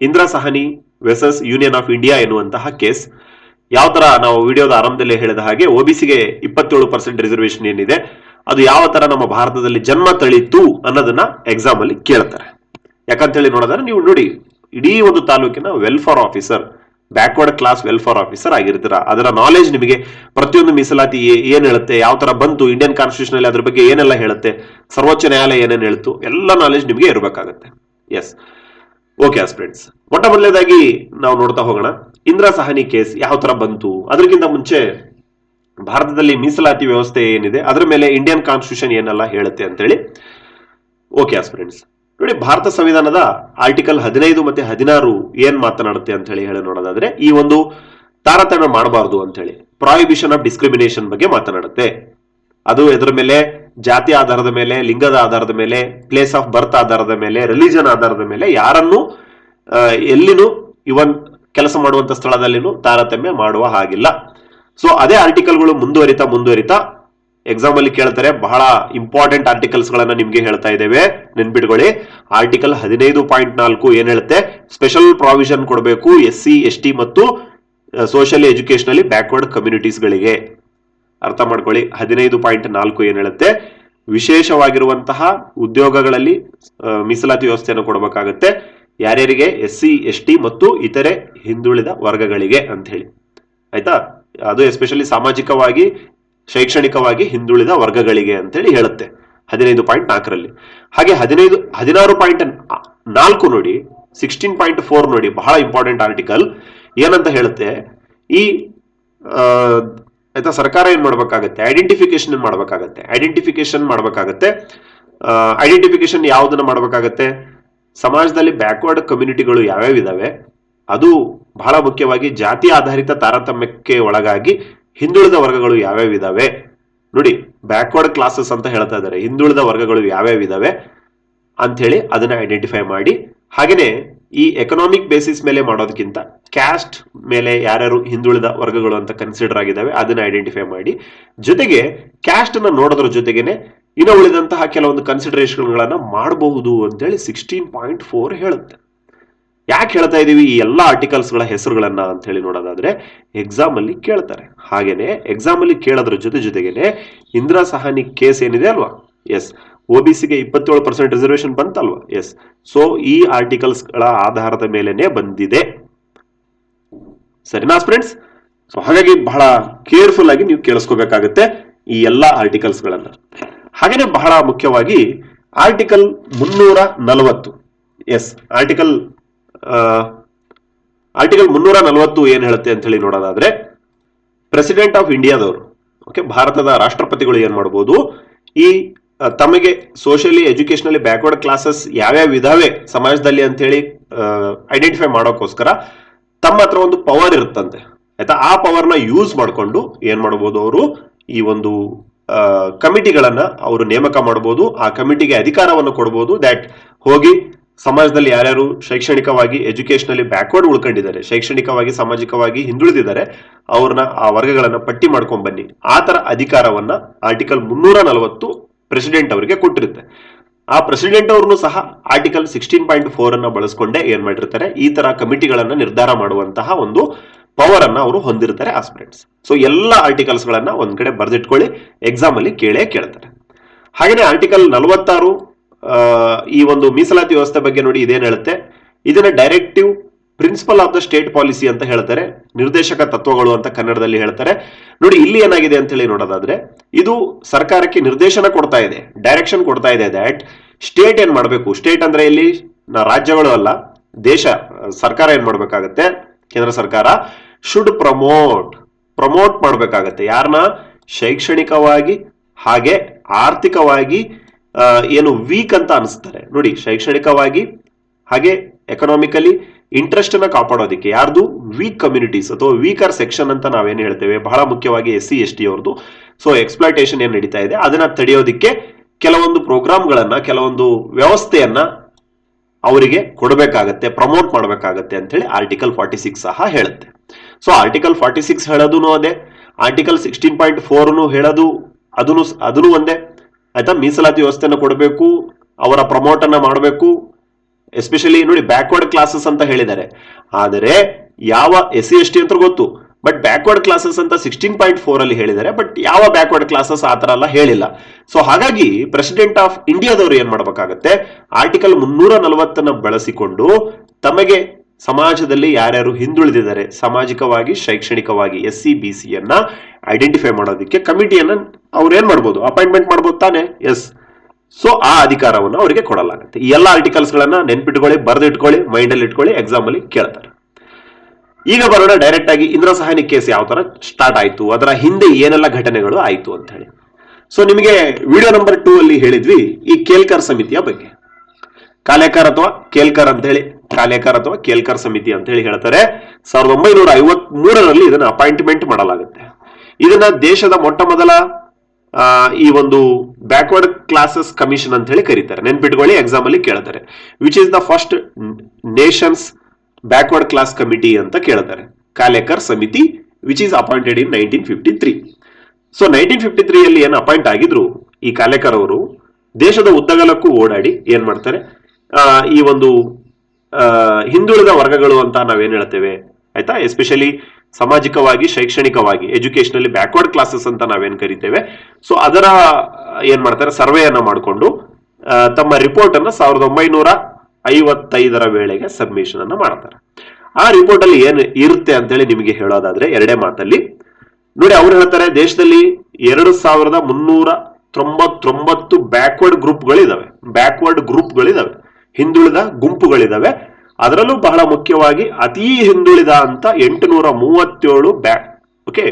Indira Sahni versus union of India ಎನ್ನುವಂತಹ ಕೇಸ್ ಯಾವ ತರ ನಾವು ವಿಡಿಯೋದ ಆರಂಭದಲ್ಲಿ ಹೇಳಿದ ಹಾಗೆ ಒಬಿಸಿಗೆ ಇಪ್ಪತ್ತೇಳು ಪರ್ಸೆಂಟ್ ರಿಸರ್ವೇಶನ್ ಏನಿದೆ, ಅದು ಯಾವ ತರ ನಮ್ಮ ಭಾರತದಲ್ಲಿ ಜನ್ಮ ತಳಿತು ಅನ್ನೋದನ್ನ ಎಕ್ಸಾಮ್ ಅಲ್ಲಿ ಕೇಳ್ತಾರೆ. ಯಾಕಂತ ಹೇಳಿ ನೋಡಿದ್ರೆ ನೀವು ನೋಡಿ, ಇಡೀ ಒಂದು ತಾಲೂಕಿನ welfare officer backward class welfare officer ಆಗಿರ್ತೀರ. ಅದರ ನಾಲೆಜ್ ನಿಮಗೆ ಪ್ರತಿಯೊಂದು ಮೀಸಲಾತಿ ಏನ್ ಹೇಳುತ್ತೆ, ಯಾವ ತರ ಬಂತು ಇಂಡಿಯನ್ ಕಾನ್ಸ್ಟಿಟ್ಯೂಷನ್ ಅಲ್ಲಿ ಅದ್ರ ಬಗ್ಗೆ ಏನೆಲ್ಲ ಹೇಳುತ್ತೆ, ಸರ್ವೋಚ್ಚ ನ್ಯಾಯಾಲಯ ಏನೇನು ಹೇಳ್ತು, ಎಲ್ಲ ನಾಲೆಜ್ ನಿಮಗೆ ಇರಬೇಕಾಗತ್ತೆ. ಎಸ್ ಓಕೆ ಫ್ರೆಂಡ್ಸ್ ಮೊಟ್ಟ ಮೊದಲನೇದಾಗಿ ನಾವು ನೋಡ್ತಾ ಹೋಗೋಣ. ಇಂದಿರಾ ಸಹನಿ ಕೇಸ್ ಯಾವ ತರ ಬಂತು? ಅದಕ್ಕಿಂತ ಮುಂಚೆ ಭಾರತದಲ್ಲಿ ಮೀಸಲಾತಿ ವ್ಯವಸ್ಥೆ ಏನಿದೆ? ಅದರ ಮೇಲೆ ಇಂಡಿಯನ್ ಕಾನ್ಸ್ಟಿಟ್ಯೂಷನ್ ಏನೆಲ್ಲ ಹೇಳುತ್ತೆ ಅಂತೇಳಿ. ಓಕೆ ಫ್ರೆಂಡ್ಸ್ ನೋಡಿ, ಭಾರತ ಸಂವಿಧಾನದ ಆರ್ಟಿಕಲ್ ಹದಿನೈದು ಮತ್ತೆ ಹದಿನಾರು ಏನ್ ಮಾತನಾಡುತ್ತೆ ಅಂತ ಹೇಳಿ ಹೇಳಿ ನೋಡೋದಾದ್ರೆ, ಈ ಒಂದು ತಾರತಮ್ಯ ಮಾಡಬಾರದು ಅಂತ ಹೇಳಿ ಪ್ರಾಯಿಬಿಷನ್ ಆಫ್ ಡಿಸ್ಕ್ರಿಮಿನೇಷನ್ ಬಗ್ಗೆ ಮಾತನಾಡುತ್ತೆ. ಅದು ಇದರ ಮೇಲೆ ಜಾತಿ ಆಧಾರದ ಮೇಲೆ, ಲಿಂಗದ ಆಧಾರದ ಮೇಲೆ ಪ್ಲೇಸ್ ಆಫ್ ಬರ್ತ್ ಆಧಾರದ ಮೇಲೆ ರಿಲಿಜನ್ ಆಧಾರದ ಮೇಲೆ ಯಾರನ್ನು ಎಲ್ಲಿನೂ ಇವನ್ ಕೆಲಸ ಮಾಡುವಂತ ಸ್ಥಳದಲ್ಲಿನೂ ತಾರತಮ್ಯ ಮಾಡುವ ಹಾಗಿಲ್ಲ. ಸೊ ಅದೇ ಆರ್ಟಿಕಲ್ಗಳು ಮುಂದುವರಿತಾ ಮುಂದುವರಿತಾ ಎಕ್ಸಾಮ್ ಅಲ್ಲಿ ಕೇಳ್ತಾರೆ. ಬಹಳ ಇಂಪಾರ್ಟೆಂಟ್ ಆರ್ಟಿಕಲ್ಸ್ ಗಳನ್ನ ನಿಮ್ಗೆ ಹೇಳ್ತಾ ಇದ್ದೇವೆ. ನೆನ್ಪಿಟ್ಕೊಳ್ಳಿ. ಆರ್ಟಿಕಲ್ ಹದಿನೈದು ಪಾಯಿಂಟ್ ನಾಲ್ಕು ಏನ್ ಹೇಳುತ್ತೆ? ಸ್ಪೆಷಲ್ ಪ್ರಾವಿಷನ್ ಕೊಡಬೇಕು ಎಸ್ ಸಿ ಎಸ್ ಟಿ ಮತ್ತು ಸೋಷಿಯಲಿ ಅಲ್ಲಿ ಬ್ಯಾಕ್ವರ್ಡ್ ಕಮ್ಯುನಿಟೀಸ್ ಗಳಿಗೆ. ಅರ್ಥ ಮಾಡ್ಕೊಳ್ಳಿ. ಹದಿನೈದು ಪಾಯಿಂಟ್ ನಾಲ್ಕು ಏನ್ ಹೇಳುತ್ತೆ? ವಿಶೇಷವಾಗಿರುವಂತಹ ಉದ್ಯೋಗಗಳಲ್ಲಿ ಮೀಸಲಾತಿ ವ್ಯವಸ್ಥೆಯನ್ನು ಕೊಡಬೇಕಾಗತ್ತೆ. ಯಾರ್ಯಾರಿಗೆ? ಎಸ್ ಸಿ ಎಸ್ ಟಿ ಮತ್ತು ಇತರೆ ಹಿಂದುಳಿದ ವರ್ಗಗಳಿಗೆ ಅಂತ ಹೇಳಿ. ಆಯ್ತಾ? ಅದು ಎಸ್ಪೆಷಲಿ ಸಾಮಾಜಿಕವಾಗಿ, ಶೈಕ್ಷಣಿಕವಾಗಿ ಹಿಂದುಳಿದ ವರ್ಗಗಳಿಗೆ ಅಂತೇಳಿ ಹೇಳುತ್ತೆ. ಹದಿನೈದು ಪಾಯಿಂಟ್ ನಾಲ್ಕರಲ್ಲಿ. ಹಾಗೆ ಹದಿನೈದು, ಹದಿನಾರು ಪಾಯಿಂಟ್ ನಾಲ್ಕು ನೋಡಿ, ಸಿಕ್ಸ್ಟೀನ್ ಪಾಯಿಂಟ್ ಫೋರ್ ನೋಡಿ, ಬಹಳ ಇಂಪಾರ್ಟೆಂಟ್ ಆರ್ಟಿಕಲ್ ಏನಂತ ಹೇಳುತ್ತೆ? ಈ ಆಯ್ತಾ? ಸರ್ಕಾರ ಏನ್ ಮಾಡ್ಬೇಕಾಗತ್ತೆ? ಐಡೆಂಟಿಫಿಕೇಶನ್ ಮಾಡ್ಬೇಕಾಗತ್ತೆ. ಐಡೆಂಟಿಫಿಕೇಶನ್ ಮಾಡ್ಬೇಕಾಗತ್ತೆ. ಐಡೆಂಟಿಫಿಕೇಶನ್ ಯಾವ್ದನ್ನ ಮಾಡ್ಬೇಕಾಗತ್ತೆ? ಸಮಾಜದಲ್ಲಿ ಬ್ಯಾಕ್ವರ್ಡ್ ಕಮ್ಯುನಿಟಿಗಳು ಯಾವ್ಯಾವ ಇದಾವೆ? ಅದು ಬಹಳ ಮುಖ್ಯವಾಗಿ ಜಾತಿ ಆಧಾರಿತ ತಾರತಮ್ಯಕ್ಕೆ ಒಳಗಾಗಿ ಹಿಂದುಳಿದ ವರ್ಗಗಳು ಯಾವ್ಯಾವ ಇದಾವೆ? ನೋಡಿ ಬ್ಯಾಕ್ವರ್ಡ್ ಕ್ಲಾಸಸ್ ಅಂತ ಹೇಳ್ತಾ ಇದ್ದಾರೆ. ಹಿಂದುಳಿದ ವರ್ಗಗಳು ಯಾವ್ಯಾವ ಇದಾವೆ? ಅಂತ ಹೇಳಿ ಅದನ್ನ ಐಡೆಂಟಿಫೈ ಮಾಡಿ ಹಾಗೇನೆ ಈ ಎಕನಾಮಿಕ್ ಬೇಸಿಸ್ ಮೇಲೆ ಮಾಡೋದಕ್ಕಿಂತ ಕ್ಯಾಸ್ಟ್ ಮೇಲೆ ಯಾರ್ಯಾರು ಹಿಂದುಳಿದ ವರ್ಗಗಳು ಅಂತ ಕನ್ಸಿಡರ್ ಆಗಿದ್ದಾವೆ, ಅದನ್ನ ಐಡೆಂಟಿಫೈ ಮಾಡಿ. ಜೊತೆಗೆ ಕ್ಯಾಸ್ಟ್ ಅನ್ನ ನೋಡೋದ್ರ ಜೊತೆಗೇನೆ ಇನ್ನು ಉಳಿದಂತಹ ಕೆಲವೊಂದು ಕನ್ಸಿಡರೇಷನ್ಗಳನ್ನ ಮಾಡಬಹುದು ಅಂತೇಳಿ ಸಿಕ್ಸ್ಟೀನ್ ಪಾಯಿಂಟ್ ಫೋರ್ ಹೇಳುತ್ತೆ. ಯಾಕೆ ಹೇಳ್ತಾ ಇದೀವಿ? ಈ ಎಲ್ಲ ಆರ್ಟಿಕಲ್ಸ್ಗಳ ಹೆಸರುಗಳನ್ನ ಅಂತ ಹೇಳಿ ನೋಡೋದಾದ್ರೆ ಎಕ್ಸಾಮ್ ಅಲ್ಲಿ ಕೇಳ್ತಾರೆ. ಹಾಗೇನೆ ಎಕ್ಸಾಮ್ ಅಲ್ಲಿ ಕೇಳೋದ್ರ ಜೊತೆ ಜೊತೆಗೇನೆ ಇಂದಿರಾ ಸಹಾನಿ ಕೇಸ್ ಏನಿದೆ ಅಲ್ವಾ? ಎಸ್ ಗೆ ಇಪ್ಪತ್ತೇಳು ಪರ್ಸೆಂಟ್ ರಿಸರ್ವೇಶನ್ ಬಂತಲ್ವಾ? ಎಸ್ ಸೊ ಈ ಆರ್ಟಿಕಲ್ಸ್ಗಳ ಆಧಾರದ ಮೇಲೆನೆ ಬಂದಿದೆ. ಸರಿನಾ ಫ್ರೆಂಡ್ಸ್ ಸೊ ಹಾಗಾಗಿ ಬಹಳ ಕೇರ್ಫುಲ್ ಆಗಿ ನೀವು ಕೇಳಿಸ್ಕೋಬೇಕಾಗತ್ತೆ ಈ ಎಲ್ಲ ಆರ್ಟಿಕಲ್ಸ್ ಗಳನ್ನ ಹಾಗೇನೆ ಬಹಳ ಮುಖ್ಯವಾಗಿ ಆರ್ಟಿಕಲ್ ಮುನ್ನೂರ ನಲವತ್ತು ಎಸ್ ಆರ್ಟಿಕಲ್ ಆರ್ಟಿಕಲ್ ಮುನ್ನೂರ ನಲವತ್ತು ಏನ್ ಹೇಳುತ್ತೆ ಅಂತ ಹೇಳಿ ನೋಡೋದಾದ್ರೆ ಪ್ರೆಸಿಡೆಂಟ್ ಆಫ್ ಇಂಡಿಯಾದವರು ಓಕೆ ಭಾರತದ ರಾಷ್ಟ್ರಪತಿಗಳು ಏನ್ ಮಾಡಬಹುದು ಈ ತಮಗೆ ಸೋಷಿಯಲಿ ಎಜುಕೇಶನಲಿ ಬ್ಯಾಕ್ವರ್ಡ್ ಕ್ಲಾಸಸ್ ಯಾವ್ಯಾವ ಇದಾವೆ ಸಮಾಜದಲ್ಲಿ ಅಂತ ಹೇಳಿ ಐಡೆಂಟಿಫೈ ಮಾಡೋಕ್ಕೋಸ್ಕರ ತಮ್ಮ ಹತ್ರ ಒಂದು ಪವರ್ ಇರುತ್ತಂತೆ. ಆಯ್ತಾ? ಆ ಪವರ್ನ ಯೂಸ್ ಮಾಡಿಕೊಂಡು ಏನ್ ಮಾಡಬಹುದು ಅವರು? ಈ ಒಂದು ಕಮಿಟಿಗಳನ್ನ ಅವರು ನೇಮಕ ಮಾಡಬಹುದು ಆ ಕಮಿಟಿಗೆ ಅಧಿಕಾರವನ್ನು ಕೊಡಬಹುದು ದ್ಯಾಟ್ ಹೋಗಿ ಸಮಾಜದಲ್ಲಿ ಯಾರ್ಯಾರು ಶೈಕ್ಷಣಿಕವಾಗಿ ಎಜುಕೇಶನಲಿ ಬ್ಯಾಕ್ವರ್ಡ್ ಉಳ್ಕೊಂಡಿದ್ದಾರೆ, ಶೈಕ್ಷಣಿಕವಾಗಿ, ಸಾಮಾಜಿಕವಾಗಿ ಹಿಂದುಳಿದಿದ್ದಾರೆ, ಅವ್ರನ್ನ ಆ ವರ್ಗಗಳನ್ನ ಪಟ್ಟಿ ಮಾಡ್ಕೊಂಡ್ ಬನ್ನಿ. ಆ ತರ ಅಧಿಕಾರವನ್ನ ಆರ್ಟಿಕಲ್ ಮುನ್ನೂರ ನಲವತ್ತು ಪ್ರೆಸಿಡೆಂಟ್ ಅವರಿಗೆ ಕೊಟ್ಟಿರುತ್ತೆ. ಆ ಪ್ರೆಸಿಡೆಂಟ್ ಅವ್ರನ್ನು ಸಹ ಆರ್ಟಿಕಲ್ ಸಿಕ್ಸ್ಟೀನ್ ಪಾಯಿಂಟ್ ಫೋರ್ ಅನ್ನ ಬಳಸ್ಕೊಂಡೇ ಏನ್ ಮಾಡಿರ್ತಾರೆ? ಈ ತರ ಕಮಿಟಿಗಳನ್ನ ನಿರ್ಧಾರ ಮಾಡುವಂತಹ ಒಂದು ಪವರ್ ಅನ್ನ ಅವರು ಹೊಂದಿರ್ತಾರೆ ಆಸ್ಪಿರೆಂಟ್ಸ್ ಸೊ ಎಲ್ಲ ಆರ್ಟಿಕಲ್ಸ್ ಗಳನ್ನ ಒಂದ್ ಕಡೆ ಬರೆದಿಟ್ಕೊಳ್ಳಿ ಎಕ್ಸಾಮ್ ಅಲ್ಲಿ ಕೇಳೇ ಕೇಳ್ತಾರೆ. ಹಾಗೇನೆ ಆರ್ಟಿಕಲ್ ನಲವತ್ತಾರು ಈ ಒಂದು ಮೀಸಲಾತಿ ವ್ಯವಸ್ಥೆ ಬಗ್ಗೆ ನೋಡಿ ಇದೇನ್ ಹೇಳುತ್ತೆ? ಇದನ್ನ directive principle of the state policy ಅಂತ ಹೇಳ್ತಾರೆ, ನಿರ್ದೇಶಕ ತತ್ವಗಳು ಅಂತ ಕನ್ನಡದಲ್ಲಿ ಹೇಳ್ತಾರೆ. ನೋಡಿ, ಇಲ್ಲಿ ಏನಾಗಿದೆ ಅಂತ ಹೇಳಿ ನೋಡೋದಾದ್ರೆ, ಇದು ಸರ್ಕಾರಕ್ಕೆ ನಿರ್ದೇಶನ ಕೊಡ್ತಾ ಇದೆ ಡೈರೆಕ್ಷನ್ ಕೊಡ್ತಾ ಇದೆ ದಟ್ ಸ್ಟೇಟ್ ಏನ್ ಮಾಡಬೇಕು? ಸ್ಟೇಟ್ ಅಂದ್ರೆ ಇಲ್ಲಿ ರಾಜ್ಯಗಳು ಅಲ್ಲ, ದೇಶ, ಸರ್ಕಾರ ಏನ್ ಮಾಡ್ಬೇಕಾಗತ್ತೆ? ಕೇಂದ್ರ ಸರ್ಕಾರ ಶುಡ್ ಪ್ರಮೋಟ್ ಪ್ರಮೋಟ್ ಮಾಡ್ಬೇಕಾಗತ್ತೆ. ಯಾರನ್ನ ಶೈಕ್ಷಣಿಕವಾಗಿ, ಹಾಗೆ ಆರ್ಥಿಕವಾಗಿ ಏನು ವೀಕ್ ಅಂತ ಅನಿಸ್ತಾರೆ. ನೋಡಿ, ಶೈಕ್ಷಣಿಕವಾಗಿ, ಹಾಗೆ ಎಕನಾಮಿಕಲಿ ಇಂಟ್ರೆಸ್ಟ್ ಅನ್ನ ಕಾಪಾಡೋದಕ್ಕೆ ಯಾರ್ದು? ವೀಕ್ ಕಮ್ಯುನಿಟೀಸ್ ಅಥವಾ ವೀಕರ್ ಸೆಕ್ಷನ್ ಅಂತ ನಾವೇನು ಹೇಳ್ತೇವೆ? ಬಹಳ ಮುಖ್ಯವಾಗಿ ಎಸ್ ಸಿ ಎಸ್ ಟಿ ಅವ್ರದ್ದು ಸೊ ಎಕ್ಸ್ಪ್ಲಾಟೇಷನ್ ಏನ್ ನಡೀತಾ ಇದೆ? ಅದನ್ನ ತಡೆಯೋದಿಕ್ಕೆ ಕೆಲವೊಂದು ಪ್ರೋಗ್ರಾಮ್ಗಳನ್ನ ಕೆಲವೊಂದು ವ್ಯವಸ್ಥೆಯನ್ನ ಅವರಿಗೆ ಕೊಡಬೇಕಾಗತ್ತೆ ಪ್ರಮೋಟ್ ಮಾಡಬೇಕಾಗತ್ತೆ ಅಂತ ಹೇಳಿ ಆರ್ಟಿಕಲ್ ಫಾರ್ಟಿ ಸಿಕ್ಸ್ ಸಹ ಹೇಳುತ್ತೆ. ಸೊ ಆರ್ಟಿಕಲ್ ಫಾರ್ಟಿ ಸಿಕ್ಸ್ ಹೇಳೋದು ಅದೇ. ಆರ್ಟಿಕಲ್ ಸಿಕ್ಸ್ಟೀನ್ ಪಾಯಿಂಟ್ ಫೋರ್ ಹೇಳೋದು ಅದನ್ನು ಅದನ್ನು ಒಂದೇ. ಆಯ್ತಾ? ಮೀಸಲಾತಿ ವ್ಯವಸ್ಥೆಯನ್ನು ಕೊಡಬೇಕು, ಅವರ ಪ್ರಮೋಟ್ ಅನ್ನ ಮಾಡಬೇಕು ಎಸ್ಪೆಷಲಿ ನೋಡಿ ಬ್ಯಾಕ್ವರ್ಡ್ ಕ್ಲಾಸಸ್ ಅಂತ ಹೇಳಿದ್ದಾರೆ. ಆದರೆ ಯಾವ ಎಸ್ ಸಿ ಎಸ್ ಟಿ ಅಂತ ಗೊತ್ತು. ಬಟ್ ಬ್ಯಾಕ್ವರ್ಡ್ ಕ್ಲಾಸಸ್ ಅಂತ ಸಿಕ್ಸ್ಟೀನ್ ಪಾಯಿಂಟ್ ಫೋರ್ ಅಲ್ಲಿ ಹೇಳಿದ್ದಾರೆ. ಬಟ್ ಯಾವ ಬ್ಯಾಕ್ವರ್ಡ್ ಕ್ಲಾಸಸ್ ಆ ತರ ಎಲ್ಲ ಹೇಳಿಲ್ಲ. ಸೊ ಹಾಗಾಗಿ ಪ್ರೆಸಿಡೆಂಟ್ ಆಫ್ ಇಂಡಿಯಾದವರು ಏನ್ ಮಾಡಬೇಕಾಗತ್ತೆ? ಆರ್ಟಿಕಲ್ ಮುನ್ನೂರ ನಲವತ್ತನ್ನ ಬಳಸಿಕೊಂಡು ತಮಗೆ ಸಮಾಜದಲ್ಲಿ ಯಾರ್ಯಾರು ಹಿಂದುಳಿದಿದ್ದಾರೆ, ಸಾಮಾಜಿಕವಾಗಿ, ಶೈಕ್ಷಣಿಕವಾಗಿ ಎಸ್ ಸಿ ಬಿ ಸಿ ಅನ್ನ ಐಡೆಂಟಿಫೈ ಮಾಡೋದಕ್ಕೆ ಕಮಿಟಿಯನ್ನ ಅವ್ರು ಏನ್ ಮಾಡ್ಬೋದು? ಅಪಾಯಿಂಟ್ಮೆಂಟ್ ಮಾಡ್ಬೋದು ತಾನೆ? ಎಸ್ ಸೊ ಆ ಅಧಿಕಾರವನ್ನು ಅವರಿಗೆ ಕೊಡಲಾಗುತ್ತೆ. ಈ ಎಲ್ಲ ಆರ್ಟಿಕಲ್ಸ್ ಗಳನ್ನ ನೆನ್ಪಿಟ್ಕೊಳ್ಳಿ, ಬರೆದಿಟ್ಕೊಳ್ಳಿ ಮೈಂಡ್ ಅಲ್ಲಿ ಇಟ್ಕೊಳ್ಳಿ ಎಕ್ಸಾಮ್ ಅಲ್ಲಿ ಕೇಳ್ತಾರೆ. ಈಗ ಬರೋಣ ಡೈರೆಕ್ಟ್ ಆಗಿ ಇಂದ್ರ ಸಹಾಯನಿ ಕೇಸ್ ಯಾವ ತರ ಸ್ಟಾರ್ಟ್ ಆಯ್ತು, ಅದರ ಹಿಂದೆ ಏನೆಲ್ಲ ಘಟನೆಗಳು ಆಯ್ತು ಅಂತ ಹೇಳಿ. ಸೊ ನಿಮಗೆ ವಿಡಿಯೋ ನಂಬರ್ ಟೂ ಅಲ್ಲಿ ಹೇಳಿದ್ವಿ, ಈ ಕೇಲ್ಕರ್ ಸಮಿತಿಯ ಬಗ್ಗೆ. ಕಾಲೇಕರ್ ಅಥವಾ ಕೇಲ್ಕರ್ ಅಂತ ಹೇಳಿ, ಕಾಲೇಕರ್ ಅಥವಾ ಕೇಲ್ಕರ್ ಸಮಿತಿ ಅಂತ ಹೇಳಿ ಹೇಳ್ತಾರೆ. ಸಾವಿರದ ಒಂಬೈನೂರ ಐವತ್ ಮೂರರಲ್ಲಿ ಇದನ್ನ ಅಪಾಯಿಂಟ್ಮೆಂಟ್ ಮಾಡಲಾಗುತ್ತೆ. ಇದನ್ನ ದೇಶದ ಮೊಟ್ಟ ಮೊದಲ ಈ ಒಂದು ಬ್ಯಾಕ್ವರ್ಡ್ ಕ್ಲಾಸಸ್ ಕಮಿಷನ್ ಅಂತ ಹೇಳಿ ಕರೀತಾರೆ. ನೆನ್ಪಿಟ್ಕೊಳ್ಳಿ ಎಕ್ಸಾಮ್ ಅಲ್ಲಿ ಕೇಳ್ತಾರೆ. Which is the first nations backward class committee ಅಂತ ಕೇಳ್ತಾರೆ. ಕಾಲೇಕರ್ ಸಮಿತಿ which is appointed in nineteen fifty three so nineteen fifty ತ್ರೀಯಲ್ಲಿ ಏನು ಅಪಾಯಿಂಟ್ ಆಗಿದ್ರು, ಈ ಕಾಲೇಕರ್ ಅವರು, ದೇಶದ ಉದ್ದಗಲಕ್ಕೂ ಓಡಾಡಿ ಏನ್ ಮಾಡ್ತಾರೆ? ಈ ಒಂದು ಹಿಂದುಳಿದ ವರ್ಗಗಳು ಅಂತ ನಾವೇನ್ ಹೇಳ್ತೇವೆ? ಆಯ್ತಾ? ಎಸ್ಪೆಷಲಿ ಸಾಮಾಜಿಕವಾಗಿ, ಶೈಕ್ಷಣಿಕವಾಗಿ ಎಜುಕೇಶನಲ್ಲಿ ಬ್ಯಾಕ್ವರ್ಡ್ ಕ್ಲಾಸಸ್ ಅಂತ ನಾವೇನ್ ಕರಿತೇವೆ. ಸೊ ಅದರ ಏನ್ ಮಾಡ್ತಾರೆ, ಸರ್ವೆಯನ್ನ ಮಾಡಿಕೊಂಡು ತಮ್ಮ ರಿಪೋರ್ಟ್ ಅನ್ನ ಸಾವಿರದ ಒಂಬೈನೂರ ಐವತ್ತೈದರ ವೇಳೆಗೆ ಸಬ್ಮಿಷನ್ ಅನ್ನ ಮಾಡ್ತಾರೆ. ಆ ರಿಪೋರ್ಟ್ ಅಲ್ಲಿ ಏನು ಇರುತ್ತೆ ಅಂತೇಳಿ ನಿಮಗೆ ಹೇಳೋದಾದ್ರೆ ಎರಡೇ ಮಾತಲ್ಲಿ. ನೋಡಿ, ಅವ್ರು ಹೇಳ್ತಾರೆ, ದೇಶದಲ್ಲಿ ಎರಡು ಸಾವಿರದ ಮುನ್ನೂರ ತೊಂಬತ್ತೊಂಬತ್ತು ಬ್ಯಾಕ್ವರ್ಡ್ ಗ್ರೂಪ್ಗಳಿದಾವೆ ಬ್ಯಾಕ್ವರ್ಡ್ ಗ್ರೂಪ್ಗಳಿದಾವೆ ಹಿಂದುಳಿದ ಗುಂಪುಗಳಿದಾವೆ. ಅದರಲ್ಲೂ ಬಹಳ ಮುಖ್ಯವಾಗಿ ಅತಿ ಹಿಂದುಳಿದ ಅಂತ ಎಂಟುನೂರ ಮೂವತ್ತೇಳು ಬ್ಯಾಕ್ ಓಕೆ